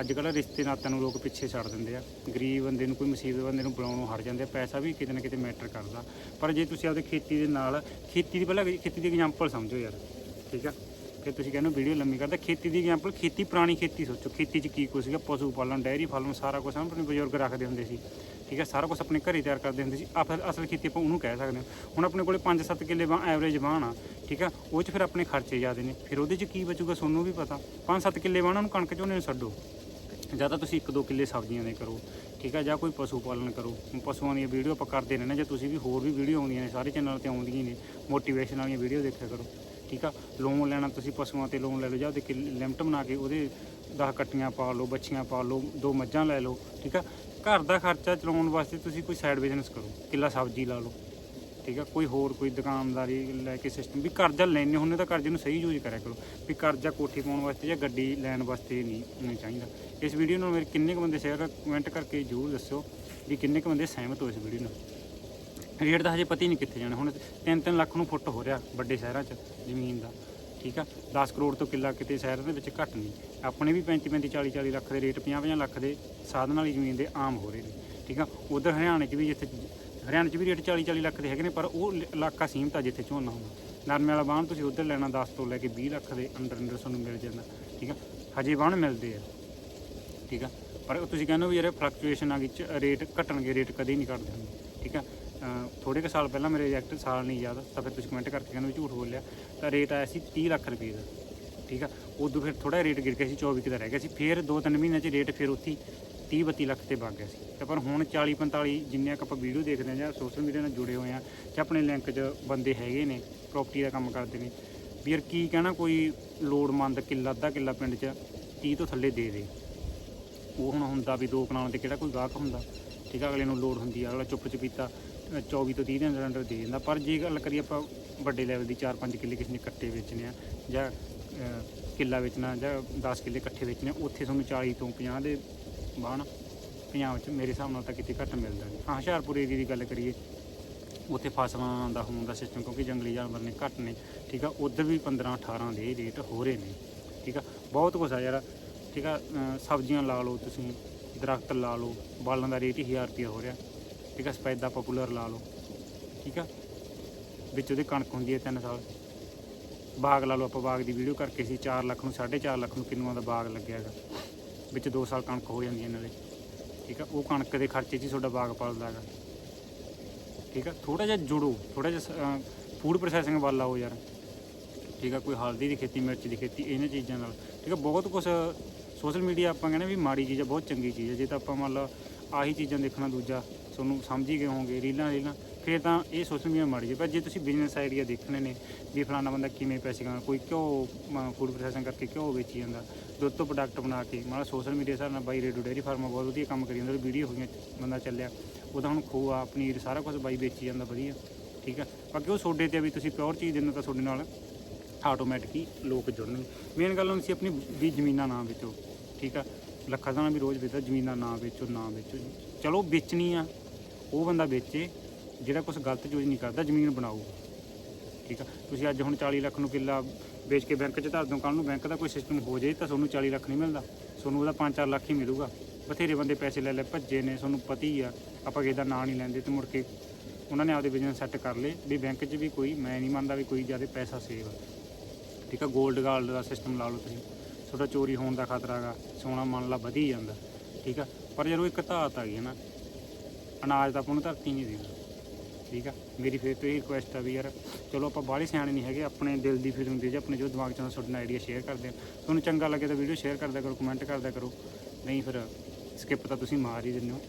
ਅੱਜ ਕੱਲ੍ਹ ਰਿਸ਼ਤੇ ਨਾਤਿਆਂ ਨੂੰ ਲੋਕ ਪਿੱਛੇ ਛੱਡ ਦਿੰਦੇ ਆ। ਗਰੀਬ ਬੰਦੇ ਨੂੰ ਕੋਈ ਮੁਸੀਬਤ ਬੰਦੇ ਨੂੰ ਬੁਲਾਉਣੋਂ ਹਟ ਜਾਂਦੇ ਆ, ਪੈਸਾ ਵੀ ਕਿਤੇ ਨਾ ਕਿਤੇ ਮੈਟਰ ਕਰਦਾ। ਪਰ ਜੇ ਤੁਸੀਂ ਆਪਦੇ ਖੇਤੀ ਦੇ ਨਾਲ, ਖੇਤੀ ਦੀ ਪਹਿਲਾਂ ਖੇਤੀ ਦੀ ਐਗਜ਼ਾਮਪਲ ਸਮਝੋ ਯਾਰ, ਠੀਕ ਆ? ਫਿਰ ਤੁਸੀਂ ਕਹਿੰਦੇ ਵੀਡੀਓ ਲੰਮੀ ਕਰਦਾ, ਖੇਤੀ ਦੀ ਐਗਜ਼ਾਮਪਲ ਖੇਤੀ ਪੁਰਾਣੀ ਖੇਤੀ ਸੋਚੋ। ਖੇਤੀ 'ਚ ਕੀ ਕੁਛ ਸੀਗਾ? ਪਸ਼ੂ ਪਾਲਣ, ਡੈਰੀ ਫਾਰਮ ਸਾਰਾ ਕੁਝ ਆਪਣੇ ਬਜ਼ੁਰਗ ਰੱਖਦੇ ਹੁੰਦੇ ਸੀ। ਠੀਕ ਹੈ ਸਾਰਾ ਕੁਝ ਆਪਣੇ ਘਰੇ ਤਿਆਰ ਕਰਦੇ ਹੁੰਦੇ ਸੀ। ਆ ਅਸਲ ਖੇਤੀ ਆਪਾਂ ਉਹਨੂੰ ਕਹਿ ਸਕਦੇ ਹਾਂ। ਹੁਣ ਆਪਣੇ ਕੋਲੇ 5-7 ਕਿੱਲੇ ਬਾਂ ਐਵਰੇਜ ਬਾਣ ਆ, ਠੀਕ ਆ? ਉਹ 'ਚ ਫਿਰ ਆਪਣੇ ਖਰਚੇ ਜ਼ਿਆਦੇ ਨੇ। ਫਿਰ ਉਹਦੇ 'ਚ ਕੀ ਬਚੂਗਾ? ਤੁਹਾਨੂੰ ਵੀ ਪਤਾ। 5-7 ਕਿੱਲੇ ਬਾਣਾ ਨੂੰ ਕਣਕ ਝੋਨੇ ਨੂੰ ਛੱਡੋ। ਜਾਂ ਤਾਂ ਤੁਸੀਂ ਇੱਕ ਦੋ ਕਿੱਲੇ ਸਬਜ਼ੀਆਂ ਦੇ ਕਰੋ, ਠੀਕ ਆ, ਜਾਂ ਕੋਈ ਪਸ਼ੂ ਪਾਲਣ ਕਰੋ। ਹੁਣ ਪਸ਼ੂਆਂ ਦੀਆਂ ਵੀਡੀਓ ਆਪਾਂ ਕਰਦੇ ਰਹਿੰਦੇ ਜਾਂ ਤੁਸੀਂ ਵੀ ਹੋਰ ਵੀ ਵੀਡੀਓ ਆਉਂਦੀਆਂ ਨੇ, ਸਾਰੇ ਚੈਨਲ ਤੇ ਆਉਂਦੀਆਂ ਨੇ ਮੋਟੀਵੇਸ਼ਨ ਵਾਲੀਆਂ ਵੀਡੀਓ ਦੇਖਿਆ ਕਰੋ, ਠੀਕ ਆ। ਲੋਨ ਲੈਣਾ, ਤੁਸੀਂ ਪਸ਼ੂਆਂ ਤੇ ਲੋਨ ਲੈ ਲਓ, ਜਾਂ ਉਹਦੇ ਲਿਮਟ ਬਣਾ ਕੇ ਉਹਦੇ 10 ਕੱਟੀਆਂ ਪਾ ਲਓ, ਬੱਚੀਆਂ ਪਾ ਲਓ, ਦੋ ਮੱਝਾਂ ਲੈ ਲਓ, ਠੀਕ ਆ। ਘਰ ਦਾ ਖਰਚਾ ਚਲਾਉਣ ਵਾਸਤੇ ਤੁਸੀਂ ਕੋਈ ਸਾਈਡ ਬਿਜ਼ਨਸ ਕਰੋ, ਕਿੱਲਾ ਸਬਜ਼ੀ ਲਾ ਲਓ। ਠੀਕ ਆ, ਕੋਈ ਹੋਰ ਕੋਈ ਦੁਕਾਨਦਾਰੀ ਲੈ ਕੇ ਸਿਸਟਮ ਵੀ ਕਰਜ਼ਾ ਲੈਣੇ ਹੁੰਦੇ ਤਾਂ ਕਰਜ਼ੇ ਨੂੰ ਸਹੀ ਯੂਜ਼ ਕਰਿਆ ਕਰੋ। ਵੀ ਕਰਜ਼ਾ ਕੋਠੀ ਪਾਉਣ ਵਾਸਤੇ ਜਾਂ ਗੱਡੀ ਲੈਣ ਵਾਸਤੇ ਨਹੀਂ ਹੋਣਾ ਚਾਹੀਦਾ। ਇਸ ਵੀਡੀਓ ਨੂੰ ਮੇਰੇ ਕਿੰਨੇ ਕੁ ਬੰਦੇ ਸ਼ੇਅਰ ਕਮੈਂਟ ਕਰਕੇ ਜ਼ਰੂਰ ਦੱਸਿਓ ਵੀ ਕਿੰਨੇ ਕੁ ਬੰਦੇ ਸਹਿਮਤ ਹੋ ਇਸ ਵੀਡੀਓ ਨਾਲ ਰੇਟ ਦਾ ਹਜੇ ਪਤਾ ਹੀ ਨਹੀਂ ਕਿੱਥੇ ਜਾਣਾ। ਹੁਣ 3-3 ਲੱਖ ਨੂੰ ਫੁੱਟ ਹੋ ਰਿਹਾ ਵੱਡੇ ਸ਼ਹਿਰਾਂ 'ਚ ਜ਼ਮੀਨ ਦਾ, ਠੀਕ ਆ। 10 ਕਰੋੜ ਤੋਂ ਕਿੱਲਾ ਕਿਤੇ ਸ਼ਹਿਰ ਦੇ ਵਿੱਚ ਘੱਟ ਨਹੀਂ। ਆਪਣੇ ਵੀ 35 35 40 40 ਲੱਖ ਦੇ ਰੇਟ 50 50 ਲੱਖ ਦੇ ਸਾਧਨ ਵਾਲੀ ਜ਼ਮੀਨ ਦੇ ਆਮ ਹੋ ਰਹੇ ਨੇ, ਠੀਕ ਆ। ਉਧਰ ਹਰਿਆਣੇ 'ਚ ਵੀ ਜਿੱਥੇ ਹਰਿਆਣੇ 'ਚ ਵੀ ਰੇਟ 40 40 ਲੱਖ ਦੇ ਹੈਗੇ ਨੇ, ਪਰ ਉਹ ਇਲਾਕਾ ਸੀਮਤ ਆ ਜਿੱਥੇ ਝੋਨਾ ਹੁੰਦਾ। ਨਰਮੇ ਵਾਲਾ ਬਾਣ ਤੁਸੀਂ ਉਧਰ ਲੈਣਾ 10 ਤੋਂ ਲੈ ਕੇ 20 ਲੱਖ ਦੇ ਅੰਡਰ ਅੰਡਰ ਤੁਹਾਨੂੰ ਮਿਲ ਜਾਂਦਾ, ਠੀਕ ਆ? ਹਜੇ ਬਾਣ ਮਿਲਦੇ ਆ, ਠੀਕ ਆ? ਪਰ ਤੁਸੀਂ ਕਹਿੰਦੇ ਹੋ ਵੀ ਯਾਰ ਫਲਕਚੁਏਸ਼ਨ ਆ ਗਈ, ਚ- ਰੇਟ ਘਟਣਗੇ, ਰੇਟ ਕਦੇ ਨਹੀਂ ਘਟਦੇ ਹੁੰਦੇ, ਠੀਕ ਆ? ਅਹ ਥੋੜੇ ਕੁ ਸਾਲ ਪਹਿਲਾਂ ਮੇਰੇ ਰਿਜੈਕਟ ਸਾਲ ਨਹੀਂ ਯਾਦ ਤਾਂ ਫਿਰ ਤੁਸੀਂ ਕਮੈਂਟ ਕਰਕੇ ਕਹਿੰਦੇ ਵੀ ਝੂਠ ਬੋਲਿਆ, ਤਾਂ ਰੇਟ ਆਇਆ ਸੀ 30 ਲੱਖ ਰੁਪਏ ਦਾ, ਠੀਕ ਆ? ਉਦੋਂ ਫਿਰ ਥੋੜਾ ਰੇਟ ਗਿਰ ਗਿਆ ਸੀ 24 ਕੁ ਦਾ ਰਹਿ ਗਿਆ ਸੀ, ਫਿਰ 2-3 ਮਹੀਨਿਆਂ 'ਚ ਰੇਟ ਫਿਰ ਉੱਥੇ 30 32 ਲੱਖ ਤੇ ਵਗ ਗਿਆ ਸੀ। ਤੇ ਪਰ ਹੁਣ 40 45 ਜਿੰਨੇ ਕੁ ਆਪਾਂ ਵੀਡੀਓ ਦੇਖਦੇ ਹਾਂ ਜਾਂ ਸੋਸ਼ਲ ਮੀਡੀਆ ਨਾਲ ਜੁੜੇ ਹੋਏ ਆ ਜਾਂ ਆਪਣੇ ਲਿੰਕ 'ਚ ਬੰਦੇ ਹੈਗੇ ਨੇ ਪ੍ਰਾਪਰਟੀ ਦਾ ਕੰਮ ਕਰਦੇ ਨੇ ਵੀ ਯਾਰ ਕੀ ਕਹਿਣਾ ਕੋਈ ਲੋੜਮੰਦ ਕਿੱਲਾ ਅੱਧਾ ਕਿੱਲਾ ਪਿੰਡ 'ਚ 30 ਤੋਂ ਥੱਲੇ ਦੇ ਦੇ। ਉਹ ਹੁਣ ਹੁੰਦਾ ਵੀ ਦੋ ਕਨਾਲਾਂ ਤੇ ਕਿਹੜਾ ਕੋਈ ਗਾਹਕ ਹੁੰਦਾ ਠੀਕ ਆ ਅਗਲੇ ਨੂੰ ਲੋੜ ਹੁੰਦੀ ਆ ਅਗਲਾ ਚੁੱਪ ਚਪੀਤਾ ਅ, 24 ਤੋਂ 30 ਦੇ ਅੰਦਰ ਅੰਦਰ ਦੇ ਦਿੰਦਾ। ਪਰ ਜੇ ਗੱਲ ਕਰੀਏ ਆਪਾਂ ਵੱਡੇ ਲੈਵਲ ਦੀ 4-5 ਕਿੱਲੇ ਕਿਸੇ ਨੇ ਇਕੱਠੇ ਵੇਚਣੇ ਆ ਜਾਂ ਕਿੱਲਾ ਵੇਚਣਾ ਜਾਂ 10 ਕਿੱਲੇ ਇਕੱਠੇ ਵੇਚਣੇ ਆ, ਉੱਥੇ ਤੁਹਾਨੂੰ 40 ਤੋਂ 50 ਦੇ ਬਾਣ ਪੰਜਾਬ 'ਚ ਮੇਰੇ ਹਿਸਾਬ ਨਾਲ ਤਾਂ ਕਿਤੇ ਘੱਟ ਮਿਲਦਾ ਨਹੀਂ। ਹਾਂ, ਹੁਸ਼ਿਆਰਪੁਰ ਏਰੀਏ ਦੀ ਗੱਲ ਕਰੀਏ, ਉੱਥੇ ਫਸਲਾਂ ਦਾ ਹੋਣ ਦਾ ਸਿਸਟਮ ਕਿਉਂਕਿ ਜੰਗਲੀ ਜਾਨਵਰ ਨੇ, ਘੱਟ ਨੇ, ਠੀਕ ਆ, ਉਧਰ ਵੀ 15 18 ਦੇ ਰੇਟ ਹੋ ਰਹੇ ਨੇ, ਠੀਕ ਆ। ਬਹੁਤ ਕੁਛ ਆ ਯਾਰ, ਠੀਕ ਆ ਸਬਜ਼ੀਆਂ ਲਾ ਲਓ ਤੁਸੀਂ, ਦਰਖਤ ਲਾ ਲਓ ਬਾਲਣ ਦਾ ਰੇਟ ਹੀ 1000 ਰੁਪਏ ਹੋ ਰਿਹਾ, ਠੀਕ ਆ, ਸਪੈਦਾ ਪਪੂਲਰ ਲਾ ਲਓ, ਠੀਕ ਆ। ਵਿੱਚ ਉਹਦੇ ਕਣਕ ਹੁੰਦੀ ਹੈ 3 ਸਾਲ। ਬਾਗ ਲਾ ਲਓ ਆਪਾਂ, ਬਾਗ ਦੀ ਵੀਡੀਓ ਕਰਕੇ ਸੀ 4 ਲੱਖ ਨੂੰ 4.5 ਲੱਖ ਨੂੰ ਕਿੰਨੂਆਂ ਦਾ ਬਾਗ ਲੱਗਿਆ ਹੈਗਾ। ਵਿੱਚ 2 ਸਾਲ ਕਣਕ ਹੋ ਜਾਂਦੀ ਹੈ ਨਾਲੇ ਠੀਕ ਆ, ਉਹ ਕਣਕ ਦੇ ਖਰਚੇ 'ਚ ਹੀ ਤੁਹਾਡਾ ਬਾਗ ਪਲਦਾ ਹੈਗਾ। ਠੀਕ ਆ ਥੋੜਾ ਜਿਹਾ ਜੁੜੋ ਥੋੜਾ ਜਿਹਾ ਫੂਡ ਪ੍ਰੋਸੈਸਿੰਗ ਵੱਲ ਆਓ ਯਾਰ। ਠੀਕ ਆ, ਕੋਈ ਹਲਦੀ ਦੀ ਖੇਤੀ, ਮਿਰਚ ਦੀ ਖੇਤੀ, ਇਹਨਾਂ ਚੀਜ਼ਾਂ ਨਾਲ। ਠੀਕ ਆ, ਬਹੁਤ ਕੁਝ ਸੋਸ਼ਲ ਮੀਡੀਆ ਆਪਾਂ ਕਹਿੰਦੇ ਵੀ ਮਾੜੀ ਚੀਜ਼ ਆ, ਬਹੁਤ ਚੰਗੀ ਚੀਜ਼ ਆ। ਜੇ ਤਾਂ ਆਪਾਂ ਮੰਨ ਲਓ ਆਹੀ ਚੀਜ਼ਾਂ ਦੇਖਣਾ ਦੂਜਾ, ਤੁਹਾਨੂੰ ਸਮਝ ਹੀ ਗਏ ਹੋਵੋਗੇ, ਰੀਲਾਂ ਰੀਲਾਂ, ਫਿਰ ਤਾਂ ਇਹ ਸੋਸ਼ਲ ਮੀਡੀਆ ਮਾੜੀ ਹੈ ਪਰ ਜੇ ਤੁਸੀਂ ਬਿਜ਼ਨਸ ਆਈਡੀਆ ਦੇਖਣੇ ਨੇ ਵੀ ਫਲਾਣਾ ਬੰਦਾ ਕਿਵੇਂ ਪੈਸੇ ਕਮਾਉਂਦਾ, ਕੋਈ ਘਿਓ ਫੂਡ ਪ੍ਰੋਸੈਸਿੰਗ ਕਰਕੇ ਘਿਓ ਵੇਚੀ ਜਾਂਦਾ ਦੁੱਧ ਤੋਂ ਪ੍ਰੋਡਕਟ ਬਣਾ ਕੇ, ਮਾੜਾ ਸੋਸ਼ਲ ਮੀਡੀਆ ਸਾਰ ਨਾਲ ਬਾਈ ਰੇਡੋ ਡੇਰੀ ਫਾਰਮ ਬਹੁਤ ਵਧੀਆ ਕੰਮ ਕਰੀ ਜਾਂਦਾ ਵੀਡੀਓ ਹੋਈਆਂ, ਬੰਦਾ ਚੱਲਿਆ, ਉਹਦਾ ਹੁਣ ਖੋਆ, ਪਨੀਰ, ਸਾਰਾ ਕੁਝ ਬਾਈ ਵੇਚੀ ਜਾਂਦਾ ਵਧੀਆ, ਠੀਕ ਆ? ਬਾਕੀ ਉਹ ਸੋਡੇ ਤੇ ਵੀ ਤੁਸੀਂ ਪਿਓਰ ਚੀਜ਼ ਦਿੰਦੇ ਤਾਂ ਤੁਹਾਡੇ ਨਾਲ ਆਟੋਮੈਟਿਕ ਹੀ ਲੋਕ ਜੁੜਨਗੇ। ਮੇਨ ਗੱਲ ਹੁਣ ਸੀ ਆਪਣੀ ਵੀ ਜ਼ਮੀਨਾਂ ਨਾ ਵੇਚੋ, ਠੀਕ ਆ? ਲੱਖਾਂ ਦਾ ਵੀ ਰੋਜ਼ ਵੇਚਦਾ, ਜ਼ਮੀਨਾਂ ਨਾ ਵੇਚੋ ਨਾ ਵੇਚੋ। ਚਲੋ ਵੇਚਣੀ ਆ, ਉਹ ਬੰਦਾ ਵੇਚੇ, ਜਿਹੜਾ ਕੁਝ ਗਲਤ ਚੂਜ਼ ਨਹੀਂ ਕਰਦਾ, ਜ਼ਮੀਨ ਬਣਾਓ ਠੀਕ ਆ? ਤੁਸੀਂ ਅੱਜ ਹੁਣ 40 ਲੱਖ ਨੂੰ ਕਿੱਲਾ ਵੇਚ ਕੇ ਬੈਂਕ 'ਚ ਧਰ ਦੋ ਕੱਲ ਨੂੰ ਬੈਂਕ ਦਾ ਕੋਈ ਸਿਸਟਮ ਹੋ ਜੇ ਤਾਂ ਤੁਹਾਨੂੰ 40 ਲੱਖ ਨਹੀਂ ਮਿਲਦਾ। ਤੁਹਾਨੂੰ ਉਹਦਾ 5-4 ਲੱਖ ਹੀ ਮਿਲੂਗਾ। ਬਥੇਰੇ ਬੰਦੇ ਪੈਸੇ ਲੈ ਲੈ ਭੱਜੇ ਨੇ, ਤੁਹਾਨੂੰ ਪਤਾ ਹੀ ਆ, ਆਪਾਂ ਕਿਸੇ ਦਾ ਨਾਂ ਨਹੀਂ ਲੈਂਦੇ ਤੇ ਮੁੜ ਕੇ ਉਹਨਾਂ ਨੇ ਆਪਦੇ ਬਿਜ਼ਨਸ ਸੈੱਟ ਕਰ ਲਏ। ਵੀ ਬੈਂਕ 'ਚ ਵੀ ਕੋਈ, ਮੈਂ ਨਹੀਂ ਮੰਨਦਾ ਵੀ ਕੋਈ ਜ਼ਿਆਦਾ ਪੈਸਾ ਸੇਵ ਆ। ਠੀਕ ਆ 골ਡ ਗਾਲਡ ਦਾ ਸਿਸਟਮ ਲਾ ਲਓ ਤੁਸੀਂ। ਤੁਹਾਡਾ ਚੋਰੀ ਹੋਣ ਦਾ ਖਤਰਾ ਹੈਗਾ ਸੋਨਾ ਮੰਨ ਲਾ ਵਧੀ ਜਾਂਦਾ। ਠੀਕ ਆ, ਪਰ ਜਦੋਂ ਇੱਕ ਧਾਤ ਆ ਗਈ ਹੈ ਨਾ, ਅਨਾਜ ਤਾਂ ਆਪਾਂ ਨੂੰ ਧਰਤੀ ਨਹੀਂ ਦੇਣਾ। ਠੀਕ ਆ? ਮੇਰੀ ਫਿਰ ਤੋਂ ਇਹ ਰਿਕੁਐਸਟ ਆ ਵੀ ਯਾਰ ਚਲੋ ਆਪਾਂ ਬਾਹਲੇ ਸਿਆਣੇ ਨਹੀਂ ਹੈਗੇ, ਆਪਣੇ ਦਿਲ ਦੀ ਫੀਲਿੰਗ ਹੁੰਦੀ ਜੇ, ਆਪਣੇ ਜੋ ਦਿਮਾਗ 'ਚ ਆਉਂਦਾ ਤੁਹਾਡੇ ਨਾਲ ਆਈਡੀਆ ਸ਼ੇਅਰ ਕਰਦੇ ਆ। ਤੁਹਾਨੂੰ ਚੰਗਾ ਲੱਗੇ ਤਾਂ ਵੀਡੀਓ ਸ਼ੇਅਰ ਕਰਦਿਆ ਕਰੋ ਕਮੈਂਟ ਕਰਦਿਆ ਕਰੋ। ਨਹੀਂ ਫਿਰ ਸਕਿਪ ਤਾਂ ਤੁਸੀਂ ਮਾਰ ਹੀ ਦਿੰਦੇ ਹੋ।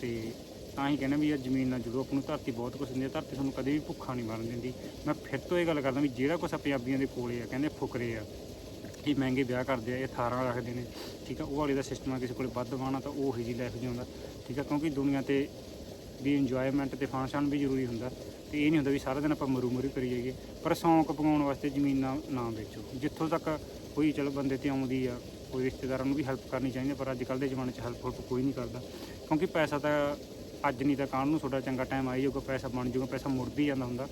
ਤੇ ਤਾਂ ਹੀ ਕਹਿੰਦੇ ਵੀ ਯਾਰ ਜ਼ਮੀਨ ਨਾਲ ਜੁੜੋ, ਆਪ ਨੂੰ ਧਰਤੀ ਬਹੁਤ ਕੁਛ ਦਿੰਦੀ ਹੈ ਧਰਤੀ ਤੁਹਾਨੂੰ ਕਦੇ ਵੀ ਭੁੱਖਾ ਨਹੀਂ ਮਰਨ ਦਿੰਦੀ। ਮੈਂ ਫਿਰ ਤੋਂ ਇਹ ਗੱਲ ਕਰਦਾ ਵੀ ਜਿਹੜਾ ਕੁਛ ਪੰਜਾਬੀਆਂ ਦੇ ਕੋਲੇ ਆ, ਕਹਿੰਦੇ ਫੁਕਰੇ ਆ। ਇਹ ਮਹਿੰਗੇ ਵਿਆਹ ਕਰਦੇ ਆ, ਇਹ 18 ਰੱਖਦੇ ਨੇ, ਠੀਕ ਆ? ਉਹ ਵਾਲੇ ਦਾ ਸਿਸਟਮ ਆ, ਕਿਸੇ ਕੋਲੇ ਵੱਧ ਵਾਣਾ ਤਾਂ ਉਹ ਹੀ ਜੀ ਲਾਈਫ ਜਿਉਂਦਾ ਠੀਕ ਆ? ਕਿਉਂਕਿ ਦੁਨੀਆ ਤੇ ਵੀ ਇੰਜੋਇਮੈਂਟ ਤੇ ਫੰਕਸ਼ਨ ਵੀ ਜ਼ਰੂਰੀ ਹੁੰਦਾ। ਤੇ ਇਹ ਨਹੀਂ ਹੁੰਦਾ ਵੀ ਸਾਰਾ ਦਿਨ ਆਪਾਂ ਮਰੂ ਮਰੂ ਕਰੀ ਜਾਈਏ। ਪਰ ਸ਼ੌਂਕ ਪਕਾਉਣ ਵਾਸਤੇ ਜ਼ਮੀਨਾਂ ਨਾ ਵੇਚੋ। ਜਿੱਥੋਂ ਤੱਕ ਕੋਈ ਚਲੋ ਬੰਦੇ ਤੇ ਆਉਂਦੀ ਆ, ਕੋਈ ਰਿਸ਼ਤੇਦਾਰਾਂ ਨੂੰ ਵੀ ਹੈਲਪ ਕਰਨੀ ਚਾਹੀਦੀ ਪਰ ਅੱਜ ਕੱਲ੍ਹ ਦੇ ਜ਼ਮਾਨੇ 'ਚ ਹੈਲਪ ਹੁਲਪ ਕੋਈ ਨਹੀਂ ਕਰਦਾ। ਕਿਉਂਕਿ ਪੈਸਾ ਤਾਂ ਅੱਜ ਨਹੀਂ ਤਾਂ ਕੱਲ੍ਹ ਨੂੰ ਤੁਹਾਡਾ ਚੰਗਾ ਟਾਈਮ ਆਈ ਜਾਊਗਾ, ਪੈਸਾ ਬਣ ਜਾਊਗਾ, ਪੈਸਾ ਮੁੜ ਵੀ ਜਾਂਦਾ ਹੁੰਦਾ।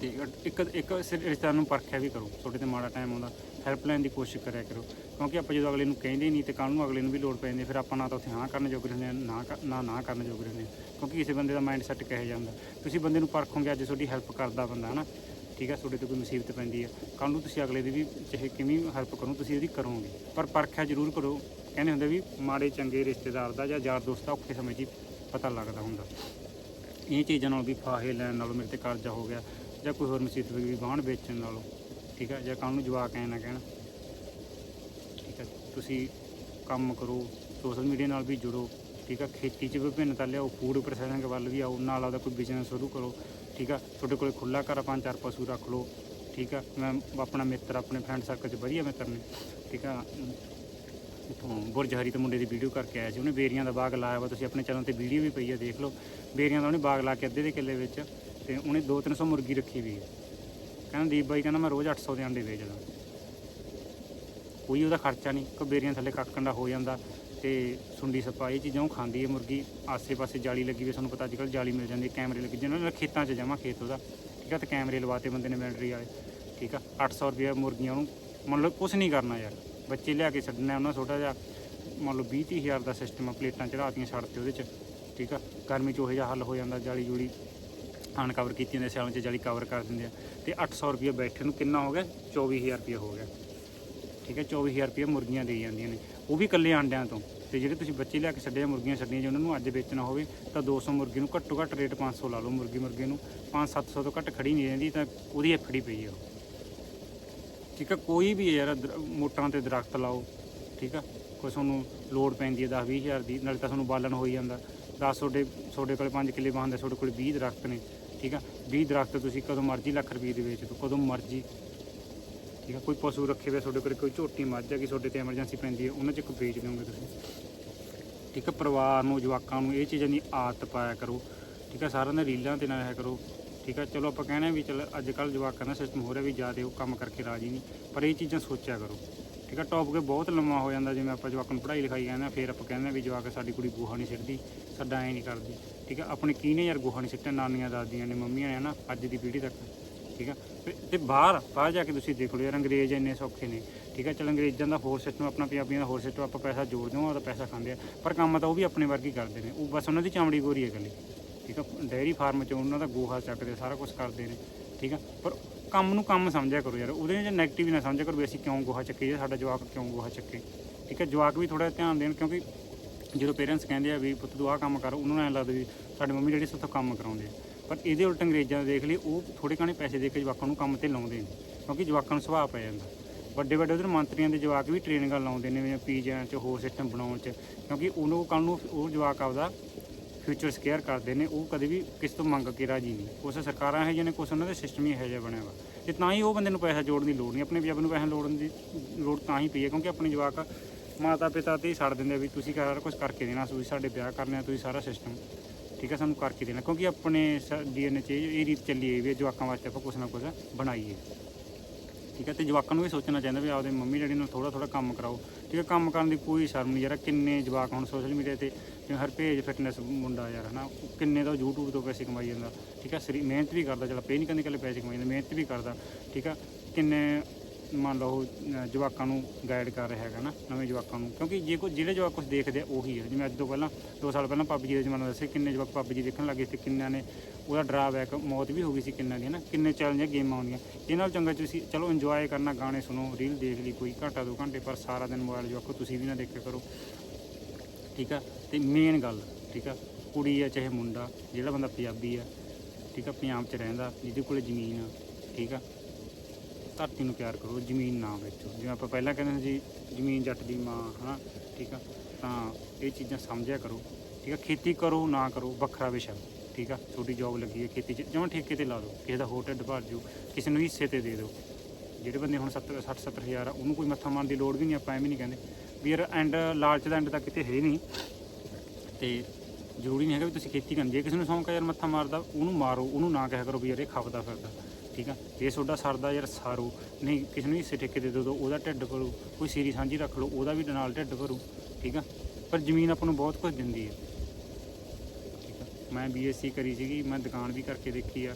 ਤੇ ਇੱਕ ਇੱਕ ਸਿਰ- ਰਿਸ਼ਤੇਦਾਰ ਨੂੰ ਪਰਖਿਆ ਵੀ ਕਰੋ, ਤੁਹਾਡੇ ਤੇ ਮਾੜਾ ਟਾਈਮ ਆਉਂਦਾ। ਹੈਲਪ ਲੈਣ ਦੀ ਕੋਸ਼ਿਸ਼ ਕਰਿਆ ਕਰੋ। ਕਿਉਂਕਿ ਆਪਾਂ ਜਦੋਂ ਅਗਲੇ ਨੂੰ ਕਹਿੰਦੇ ਨਹੀਂ ਤੇ ਕੱਲ ਨੂੰ ਅਗਲੇ ਨੂੰ ਵੀ ਲੋੜ ਪੈ ਜਾਂਦੀ ਫਿਰ ਆਪਾਂ ਨਾ ਤਾਂ ਉੱਥੇ ਹਾਂ ਕਰਨ ਜੋਗੇ ਰਹਿੰਦੇ ਹਾਂ, ਨਾ ਕਰ- ਨਾ ਨਾ ਕਰਨ ਜੋਗੇ ਰਹਿੰਦੇ ਹਾਂ। ਕਿਉਂਕਿ ਕਿਸੇ ਬੰਦੇ ਦਾ ਮਾਈਂਡ ਸੈੱਟ ਕਿਹੋ ਜਿਹਾ ਤੁਸੀਂ ਬੰਦੇ ਨੂੰ ਪਰਖੋਗੇ ਅੱਜ ਤੁਹਾਡੀ ਹੈਲਪ ਕਰਦਾ ਬੰਦਾ, ਹਨਾ? ਠੀਕ ਹੈ ਤੁਹਾਡੇ ਤੇ ਕੋਈ ਮੁਸੀਬਤ ਪੈਂਦੀ ਹੈ ਕੱਲ ਨੂੰ ਤੁਸੀਂ ਅਗਲੇ ਦੀ ਵੀ ਚਾਹੇ ਕਿਵੇਂ ਹੈਲਪ ਕਰੋ, ਤੁਸੀਂ ਇਹਦੀ ਕਰੋਗੇ। ਪਰ ਪਰਖਿਆ ਜ਼ਰੂਰ ਕਰੋ। ਕਹਿੰਦੇ ਹੁੰਦੇ ਵੀ ਮਾੜੇ ਚੰਗੇ ਰਿਸ਼ਤੇਦਾਰ ਦਾ ਜਾਂ ਯਾਰ ਦੋਸਤ ਦਾ ਔਖੇ ਸਮੇਂ 'ਚ ਹੀ ਪਤਾ ਲੱਗਦਾ ਹੁੰਦਾ। ਇਹ ਚੀਜ਼ਾਂ ਨਾਲ ਵੀ ਫਾਹੇ ਲੈਣ ਨਾਲੋਂ ਮੇਰੇ ਤੇ ਕਰਜ਼ਾ ਹੋ ਗਿਆ ਜਾਂ ਕੋਈ ਹੋਰ ਮੁਸੀਬਤ ਵੀ ਗਈ ਵੇਚਣ ਨਾਲੋਂ। ਠੀਕ ਆ ਜਾਂ ਕੱਲ ਨੂੰ ਜਵਾਕ ਐ ਨਾ ਕਹਿਣ। ਠੀਕ ਆ ਤੁਸੀਂ ਕੰਮ ਕਰੋ ਸੋਸ਼ਲ ਮੀਡੀਆ ਨਾਲ ਵੀ ਜੁੜੋ ਠੀਕ ਆ ਖੇਤੀ 'ਚ ਵਿਭਿੰਨਤਾ ਲਿਆਓ ਫੂਡ ਪ੍ਰੋਸੈਸਿੰਗ ਵੱਲ ਵੀ ਆਓ ਨਾਲ ਆਪਦਾ ਕੋਈ ਬਿਜ਼ਨਸ ਸ਼ੁਰੂ ਕਰੋ ਠੀਕ ਆ ਤੁਹਾਡੇ ਕੋਲੇ ਖੁੱਲਾ ਘਰ ਆ, ਪੰਜ ਚਾਰ ਪਸ਼ੂ ਰੱਖ ਲਓ ਠੀਕ ਆ ਮੈਂ ਆਪਣਾ ਮਿੱਤਰ ਆਪਣੇ ਫਰੈਂਡ ਸਰਕਲ 'ਚ ਵਧੀਆ ਮਿੱਤਰ ਨੇ ਠੀਕ ਆ ਇਥੋਂ ਬੁਰਜ ਹਰੀ ਤੋਂ ਮੁੰਡੇ ਦੀ ਵੀਡੀਓ ਕਰਕੇ ਆਇਆ ਸੀ ਉਹਨੇ ਬੇਰੀਆਂ ਦਾ ਬਾਗ ਲਾਇਆ ਵਾ ਤੁਸੀਂ ਆਪਣੇ ਚੈਨਲ ਤੇ ਵੀਡੀਓ ਵੀ ਪਈ ਆ ਦੇਖ ਲਓ ਬੇਰੀਆਂ ਦਾ ਉਹਨੇ ਬਾਗ ਲਾ ਕੇ ਅੱਧੇ ਦੇ ਕਿੱਲੇ ਵਿੱਚ ਤੇ ਉਹਨੇ 2-300 ਮੁਰਗੀ ਰੱਖੀ ਵੀ ਹੈ ਕਹਿੰਦਾ ਦੀਪ ਬਾਈ ਕਹਿੰਦਾ ਮੈਂ ਰੋਜ਼ 800 ਦੇ ਅੰਡੇ ਵੇਚਦਾ ਕੋਈ ਉਹਦਾ ਖਰਚਾ ਨਹੀਂ ਕਬੇਰੀਆਂ ਥੱਲੇ ਕੱਕਣ ਦਾ ਹੋ ਜਾਂਦਾ ਤੇ ਸੁੰਡੀ ਸੱਪਾ, ਇਹ ਚੀਜ਼ਾਂ ਉਹ ਖਾਂਦੀ ਹੈ ਮੁਰਗੀ, ਆਸੇ-ਪਾਸੇ ਜਾਲੀ ਲੱਗੀ ਵੀ ਤੁਹਾਨੂੰ ਪਤਾ ਅੱਜ ਕੱਲ੍ਹ ਜਾਲੀ ਮਿਲ ਜਾਂਦੀ ਹੈ, ਕੈਮਰੇ ਲੱਗੇ, ਜਿਹਨਾਂ ਨੇ ਖੇਤਾਂ 'ਚ ਜਮਾ ਖੇਤ ਉਹਦਾ, ਠੀਕ ਆ, ਤੇ ਕੈਮਰੇ ਲਵਾਤੇ ਬੰਦੇ ਨੇ ਮਿਲਟਰੀ ਵਾਲੇ, ਠੀਕ ਆ 800 ਰੁਪਏ ਮੁਰਗੀਆਂ ਉਹਨੂੰ, ਮੰਨ ਲਓ ਕੁਝ ਨਹੀਂ ਕਰਨਾ ਯਾਰ, ਬੱਚੇ ਲਿਆ ਕੇ ਛੱਡਣਾ ਉਹਨਾਂ ਛੋਟਾ ਜਿਹਾ, ਮੰਨ ਲਓ 20 ਹਜ਼ਾਰ ਦਾ ਸਿਸਟਮ ਆ, ਪਲੇਟਾਂ ਚੜਾਤੀਆਂ ਛੱਡ ਤੇ ਉਹਦੇ 'ਚ, ਠੀਕ ਆ, ਗਰਮੀ 'ਚ ਉਹ ਜਿਹਾ ਹੱਲ ਹੋ ਜਾਂਦਾ ਜਾਲੀ ਜੂਲੀ ਅਨਕਵਰ ਕੀਤੀ ਜਾਂਦੇ ਸਿਆਲਾਂ 'ਚ ਜਾਲੀ ਕਵਰ ਕਰ ਦਿੰਦੇ ਆ। ਤੇ 800 ਰੁਪਏ ਬੈਠੇ ਨੂੰ ਕਿੰਨਾ ਹੋ ਗਿਆ? 24000 ਰੁਪਏ ਹੋ ਗਿਆ। ਠੀਕ ਹੈ 24000 ਰੁਪਏ ਮੁਰਗੀਆਂ ਦੇ ਜਾਂਦੀਆਂ ਨੇ। ਉਹ ਵੀ ਇਕੱਲੇ ਆਂਡਿਆਂ ਤੋਂ। ਤੇ ਜਿਹੜੇ ਤੁਸੀਂ ਬੱਚੇ ਲਿਆ ਕੇ ਛੱਡੇ ਮੁਰਗੀਆਂ ਛੱਡੀਆਂ ਜੇ ਉਹਨਾਂ ਨੂੰ ਅੱਜ ਵੇਚਣਾ ਹੋਵੇ, ਤਾਂ 200 ਮੁਰਗੀ ਨੂੰ ਘੱਟੋ ਘੱਟ ਰੇਟ 500 ਲਾ ਲਓ ਮੁਰਗੀ ਮੁਰਗੇ ਨੂੰ। 5-700 ਤੋਂ ਘੱਟ ਖੜੀ ਨਹੀਂ ਰਹਿੰਦੀ, ਤਾਂ ਉਹਦੀ ਐਫੜੀ ਪਈ ਆ ਉਹ। ਠੀਕ ਆ ਕੋਈ ਵੀ ਯਾਰ ਦਰ- ਮੋਟਾਂ ਤੇ ਦਰਖਤ ਲਾਓ। ਠੀਕ ਆ, ਕੋਈ ਤੁਹਾਨੂੰ ਲੋੜ ਪੈਂਦੀ ਹੈ 10 ਹਜ਼ਾਰ ਦੀ, ਨਾਲੇ ਤਾਂ ਤੁਹਾਨੂੰ ਬਾਲਣ ਹੋਈ ਜਾਂਦਾ। 10 ਤੁਹਾਡੇ ਤੁਹਾਡੇ ਕੋਲ 5 ਕਿੱਲੇ ਬਾਂਦੇ ਤੁਹਾਡੇ ਕੋਲ 20 ਦਰਖਤ ਨੇ। ਠੀਕ ਆ? 20 ਦਰਖਤ ਤੁਸੀਂ ਕਦੋਂ ਮਰਜ਼ੀ ਲੱਖ ਰੁਪਏ ਦੇ ਵੇਚ ਦਿਓ, ਕਦੋਂ ਮਰਜ਼ੀ। ਠੀਕ ਆ? ਕੋਈ ਪਸ਼ੂ ਰੱਖੇ ਹੋਏ ਤੁਹਾਡੇ ਕੋਲ, ਕੋਈ ਝੋਟੀ ਮੱਝ ਆ ਤੁਹਾਡੇ ਤੇ ਐਮਰਜੈਂਸੀ ਪੈਂਦੀ ਹੈ ਉਹਨਾਂ 'ਚ ਕੋਈ ਵੇਚ ਦਿਓਗੇ ਤੁਸੀਂ? ਠੀਕ ਹੈ ਪਰਿਵਾਰ ਨੂੰ, ਜਵਾਕਾਂ ਨੂੰ ਇਹ ਚੀਜ਼ਾਂ ਦੀ ਆਦਤ ਪਾਇਆ ਕਰੋ। ਠੀਕ ਹੈ ਸਾਰਿਆਂ ਨੇ ਰੀਲਾਂ ਤੇ ਨਾ ਰਹਿਆ ਕਰੋ। ਠੀਕ ਆ? ਚਲੋ ਆਪਾਂ ਕਹਿੰਦੇ ਹਾਂ ਵੀ ਚਲ ਅੱਜ ਕੱਲ ਜਵਾਕਾਂ ਦਾ ਸਿਸਟਮ ਹੋ ਰਿਹਾ ਵੀ ਜ਼ਿਆਦਾ ਉਹ ਕੰਮ ਕਰਕੇ ਰਾਜੀ ਨਹੀਂ, ਪਰ ਇਹ ਚੀਜ਼ਾਂ ਸੋਚਿਆ ਕਰੋ। ਠੀਕ ਹੈ ਟੌਪਿਕ ਬਹੁਤ ਲੰਮਾ ਹੋ ਜਾਂਦਾ, ਜਿਵੇਂ ਆਪਾਂ ਜਵਾਕ ਨੂੰ ਪੜ੍ਹਾਈ ਲਿਖਾਈ ਕਹਿੰਦੇ ਹਾਂ ਫਿਰ ਆਪਾਂ ਕਹਿੰਦੇ ਹਾਂ ਵੀ ਜਵਾਕ ਸਾਡੀ ਕੁੜੀ ਗੋਹਾ ਨਹੀਂ ਸਿੱਟਦੀ। ਸਾਡਾ ਐ ਨਹੀਂ ਕਰਦੀ, ਠੀਕ ਆ? ਆਪਣੇ ਕੀ ਨੇ ਯਾਰ ਗੋਹਾ ਨਹੀਂ ਸਿੱਟਿਆ, ਨਾਨੀਆਂ, ਦਾਦੀਆਂ ਨੇ, ਮੰਮੀਆਂ ਨੇ, ਹਨਾ? ਅੱਜ ਦੀ ਪੀੜ੍ਹੀ ਤੱਕ, ਠੀਕ ਆ? ਤੇ- ਬਾਹਰ ਬਾਹਰ ਜਾ ਕੇ ਤੁਸੀਂ ਦੇਖ ਲਓ ਯਾਰ, ਅੰਗਰੇਜ਼ ਇੰਨੇ ਸੌਖੇ ਨੇ, ਠੀਕ ਆ? ਚਲ ਅੰਗਰੇਜ਼ਾਂ ਦਾ ਹੋਰ ਸਿਸਟਮ ਆਪਣਾ ਪੰਜਾਬੀਆਂ ਦਾ ਹੋਰ ਸਿਸਟਮ ਆਪਾਂ ਪੈਸਾ ਜੋੜਦੇ ਹਾਂ ਉਹਦਾ ਪੈਸਾ ਖਾਂਦੇ ਆ। ਪਰ ਕੰਮ ਤਾਂ ਉਹ ਵੀ ਆਪਣੇ ਵਰਗੀ ਕਰਦੇ ਨੇ, ਉਹ ਬਸ ਉਹਨਾਂ ਦੀ ਚਾਮੜੀ ਗੋਰੀ ਹੈ ਇਕੱਲੀ, ਠੀਕ ਆ? ਡੈਰੀ ਫਾਰਮ 'ਚ ਉਹਨਾਂ ਦਾ ਗੋਹਾ ਚੱਕਦੇ, ਸਾਰਾ ਕੁਝ ਕਰਦੇ ਨੇ, ਠੀਕ ਆ? ਪਰ ਕੰਮ ਨੂੰ ਕੰਮ ਸਮਝਿਆ ਕਰੋ ਯਾਰ, ਉਹਦੇ ਵਿੱਚ ਨੈਗੇਟਿਵ ਨਾ ਸਮਝਿਆ ਕਰੋ ਵੀ ਅਸੀਂ ਕਿਉਂ ਗੋਹਾ ਚੱਕੇ, ਜਾਂ ਸਾਡਾ ਜਵਾਕ ਕਿਉਂ ਗੋਹਾ ਚੱਕੇ, ਠੀਕ ਹੈ ਜਵਾਕ ਵੀ ਥੋੜਾ ਧਿਆਨ ਦੇਣ, ਕਿਉਂਕਿ ਜਦੋਂ ਪੇਰੈਂਟਸ ਕਹਿੰਦੇ ਆ ਵੀ ਪੁੱਤ ਤੂੰ ਆਹ ਕੰਮ ਕਰ, ਉਹਨਾਂ ਨੂੰ ਐਂ ਲੱਗਦਾ ਵੀ ਸਾਡੇ ਮੰਮੀ ਡੈਡੀ ਸਾਥੋਂ ਕੰਮ ਕਰਾਉਂਦੇ ਆ। ਪਰ ਇਹਦੇ ਉਲਟ ਅੰਗਰੇਜ਼ਾਂ ਦਾ ਦੇਖ ਲਈ, ਉਹ ਥੋੜੇ ਘਣੇ ਪੈਸੇ ਦੇ ਕੇ ਜਵਾਕਾਂ ਨੂੰ ਕੰਮ ਤੇ ਲਾਉਂਦੇ ਨੇ, ਕਿਉਂਕਿ ਜਵਾਕਾਂ ਨੂੰ ਸੁਭਾਅ ਪੈ ਜਾਂਦਾ। ਵੱਡੇ ਵੱਡੇ ਉਧਰ ਮੰਤਰੀਆਂ ਦੇ ਜਵਾਕ ਵੀ ਟ੍ਰੇਨਿੰਗਾਂ ਲਾਉਂਦੇ ਨੇ, ਜਿਵੇਂ ਪੀਜਿਆਂ 'ਚ, ਹੋਰ ਸਿਸਟਮ ਬਣਾਉਣ 'ਚ, ਕਿਉਂਕਿ ਉਹਨੂੰ ਕੱਲ ਨੂੰ ਉਹ ਜਵਾਕ ਆਪਦਾ ਫਿਊਚਰ ਸਕੇਅਰ ਕਰਦੇ ਨੇ, ਉਹ ਕਦੇ ਵੀ ਕਿਸੇ ਤੋਂ ਮੰਗ ਕੇ ਰਾਜੀ ਨਹੀਂ। ਕੁਛ ਸਰਕਾਰਾਂ ਇਹੋ ਜਿਹੀਆਂ ਨੇ, ਕੁਛ ਉਹਨਾਂ ਦੇ ਸਿਸਟਮ ਹੀ ਇਹੋ ਜਿਹਾ ਬਣਿਆ ਵਾ। ਤੇ ਤਾਂ ਹੀ ਉਹ ਬੰਦੇ ਨੂੰ ਪੈਸਾ ਜੋੜਨ ਦੀ ਲੋੜ ਨਹੀਂ, ਆਪਣੇ ਪੰਜਾਬ ਨੂੰ ਪੈਸਾ ਲੋੜਨ ਦੀ ਲੋੜ ਤਾਂ ਹੀ ਪਈ ਹੈ, ਕਿਉਂਕਿ ਆਪਣੇ ਜਵਾਕ ਮਾਤਾ ਪਿਤਾ ਤੇ ਹੀ ਛੱਡ ਦਿੰਦੇ ਆ ਵੀ ਤੁਸੀਂ ਸਾਰਾ ਕੁਝ ਕਰਕੇ ਦੇਣਾ ਤੁਸੀਂ ਸਾਡੇ ਵਿਆਹ ਕਰਨਾ ਤੁਸੀਂ ਸਾਰਾ ਸਿਸਟਮ ਠੀਕ ਹੈ ਸਾਨੂੰ ਕਰਕੇ ਦੇਣਾ। ਕਿਉਂਕਿ ਆਪਣੇ ਡੀਐਨਏ 'ਚ ਇਹ ਇਹ ਰੀਤ ਚੱਲੀ ਹੈ ਵੀ ਜਵਾਕਾਂ ਵਾਸਤੇ ਆਪਾਂ ਕੁਛ ਨਾ ਕੁਛ ਬਣਾਈਏ। ਠੀਕ ਹੈ ਤੇ ਜਵਾਕਾਂ ਨੂੰ ਵੀ ਸੋਚਣਾ ਚਾਹੀਦਾ ਵੀ ਆਪਦੇ ਮੰਮੀ, ਡੈਡੀ ਨੂੰ ਥੋੜਾ ਥੋੜਾ ਕੰਮ ਕਰਾਓ। ਠੀਕ ਹੈ ਕੰਮ ਕਰਨ ਦੀ ਕੋਈ ਸ਼ਰਮ ਨਹੀਂ ਯਾਰ, ਕਿੰਨੇ ਜਵਾਕ ਹੁਣ ਸੋਸ਼ਲ ਮੀਡੀਆ ਤੇ ਜਿਵੇਂ ਹਰ ਹਰਪੇਜ ਫਿਟਨੈਸ ਮੁੰਡਾ ਯਾਰ, ਹਨਾ, ਉਹ ਕਿੰਨੇ ਦਾ YouTube ਤੋਂ ਪੈਸੇ ਕਮਾਈ ਜਾਂਦਾ। ਠੀਕ ਹੈ ਸਰੀ, ਮਿਹਨਤ ਵੀ ਕਰਦਾ, ਚਲ ਪੇ ਨਹੀਂ ਕਰਨੀ ਕੱਲੇ ਪੈਸੇ ਕਮਾਈ ਜਾਂਦਾ, ਮਿਹਨਤ ਵੀ ਕਰਦਾ। ਠੀਕ ਹੈ ਕਿੰਨੇ ਮੰਨ ਲਓ ਜਵਾਕਾਂ ਨੂੰ ਗਾਈਡ ਕਰ ਰਿਹਾ ਹੈਗਾ ਨਾ, ਨਵੇਂ ਜਵਾਕਾਂ ਨੂੰ। ਕਿਉਂਕਿ ਜੇ ਕੋਈ, ਜਿਹੜੇ ਜਵਾਕ ਕੁਝ ਦੇਖਦੇ ਆ, ਉਹੀ ਆ। ਜਿਵੇਂ ਅੱਜ ਤੋਂ ਪਹਿਲਾਂ 2 ਸਾਲ ਪਹਿਲਾਂ ਪੱਬਜੀ ਦੇ ਜ਼ਮਾਨਾ ਦੱਸੇ ਕਿੰਨੇ ਜਵਾਕ ਪੱਬਜੀ ਦੇਖਣ ਲੱਗੇ ਤੇ ਕਿੰਨਿਆਂ ਨੇ ਉਹਦਾ ਡਰਾਬੈਕ ਮੌਤ ਵੀ ਹੋ ਗਈ ਸੀ ਕਿੰਨਾ ਦੀ ਨਾ? ਕਿੰਨੇ ਚੈਲੰਜ ਗੇਮਾਂ ਆਉਂਦੀਆਂ। ਇਹ ਨਾਲ ਚੰਗਾ ਤੁਸੀਂ, ਚਲੋ ਇੰਜੋਏ ਕਰਨਾ, ਗਾਣੇ ਸੁਣੋ ਰੀਲ ਦੇਖ ਲਈ ਕੋਈ, ਘੰਟਾ ਦੋ ਘੰਟੇ, ਪਰ ਸਾਰਾ ਦਿਨ ਮੋਬਾਈਲ ਜਵਾਕੋ ਤੁਸੀਂ ਵੀ ਨਾ ਦੇਖਿਆ ਕਰੋ। ਠੀਕ ਆ? ਤੇ ਮੇਨ ਗੱਲ, ਠੀਕ ਆ? ਕੁੜੀ ਆ, ਚਾਹੇ ਮੁੰਡਾ, ਜਿਹੜਾ ਬੰਦਾ ਪੰਜਾਬੀ ਆ, ਠੀਕ ਆ? ਪੰਜਾਬ 'ਚ ਰਹਿੰਦਾ, ਜਿਹਦੇ ਕੋਲ ਜ਼ਮੀਨ ਆ, ਠੀਕ ਆ? ਧਰਤੀ ਨੂੰ ਪਿਆਰ ਕਰੋ, ਜ਼ਮੀਨ ਨਾ ਵੇਚੋ। ਜਿਵੇਂ ਆਪਾਂ ਪਹਿਲਾਂ ਕਹਿੰਦੇ ਸੀ, ਜ਼ਮੀਨ ਜੱਟ ਦੀ ਮਾਂ, ਹਨਾ, ਠੀਕ ਆ? ਤਾਂ ਇਹ ਚੀਜ਼ਾਂ ਸਮਝਿਆ ਕਰੋ, ਠੀਕ ਆ? ਖੇਤੀ ਕਰੋ, ਨਾ ਕਰੋ, ਵੱਖਰਾ ਵਿਸ਼ਾ, ਠੀਕ ਆ? ਛੋਟੀ ਜੌਬ ਲੱਗੀ ਹੈ ਖੇਤੀ 'ਚ ਜਿਵੇਂ ਠੇਕੇ ਤੇ ਲਾ ਦਿਓ, ਕਿਸੇ ਦਾ ਹੋਰ ਢਿੱਡ ਭਰ ਜੂ ਕਿਸੇ ਨੂੰ ਹਿੱਸੇ ਤੇ ਦੇ ਦਿਓ। ਜਿਹੜੇ ਬੰਦੇ ਹੁਣ 70 60 70 ਹਜ਼ਾਰ ਆ, ਉਹਨੂੰ ਕੋਈ ਮੱਥਾ ਮਾਰਨ ਦੀ ਲੋੜ ਵੀ ਨਹੀਂ, ਆਪਾਂ ਐਵੇਂ ਨਹੀਂ ਕਹਿੰਦੇ। ਵੀ ਯਾਰ ਐਂਡ ਲਾਲਚ ਦਾ ਐਂਡ ਤਾਂ ਕਿਤੇ ਹੈ ਹੀ ਨਹੀਂ। ਤੇ ਜ਼ਰੂਰੀ ਨਹੀਂ ਹੈਗਾ ਵੀ ਤੁਸੀਂ ਖੇਤੀ ਕਰਨੀ। ਜੇ ਕਿਸੇ ਨੂੰ ਸ਼ੌਂਕ ਆ ਯਾਰ ਮੱਥਾ ਮਾਰਦਾ, ਉਹਨੂੰ ਮਾਰੋ, ਉਹਨੂੰ ਨਾ ਕਿਹਾ ਕਰੋ ਵੀ ਯਾਰ ਇਹ ਖਪਦਾ ਫਿਰਦਾ। ਠੀਕ ਆ? ਜੇ ਤੁਹਾਡਾ ਸਰਦਾ ਯਾਰ ਸਾਰੂ, ਨਹੀਂ, ਕਿਸੇ ਨੂੰ ਹਿੱਸੇ ਠੇਕੇ ਦੇ ਦੋ, ਉਹਦਾ ਢਿੱਡ ਭਰੂ, ਕੋਈ ਸੀਰੀ ਸਾਂਝੀ ਰੱਖ ਲਓ, ਉਹਦਾ ਵੀ ਨਾਲ ਢਿੱਡ ਭਰੂ, ਠੀਕ ਆ? ਪਰ ਜ਼ਮੀਨ ਆਪਾਂ ਨੂੰ ਬਹੁਤ ਕੁਝ ਦਿੰਦੀ ਹੈ ਠੀਕ ਆ? ਮੈਂ ਬੀਐਸਸੀ ਕਰੀ ਸੀਗੀ, ਮੈਂ ਦੁਕਾਨ ਵੀ ਕਰਕੇ ਦੇਖੀ ਆ।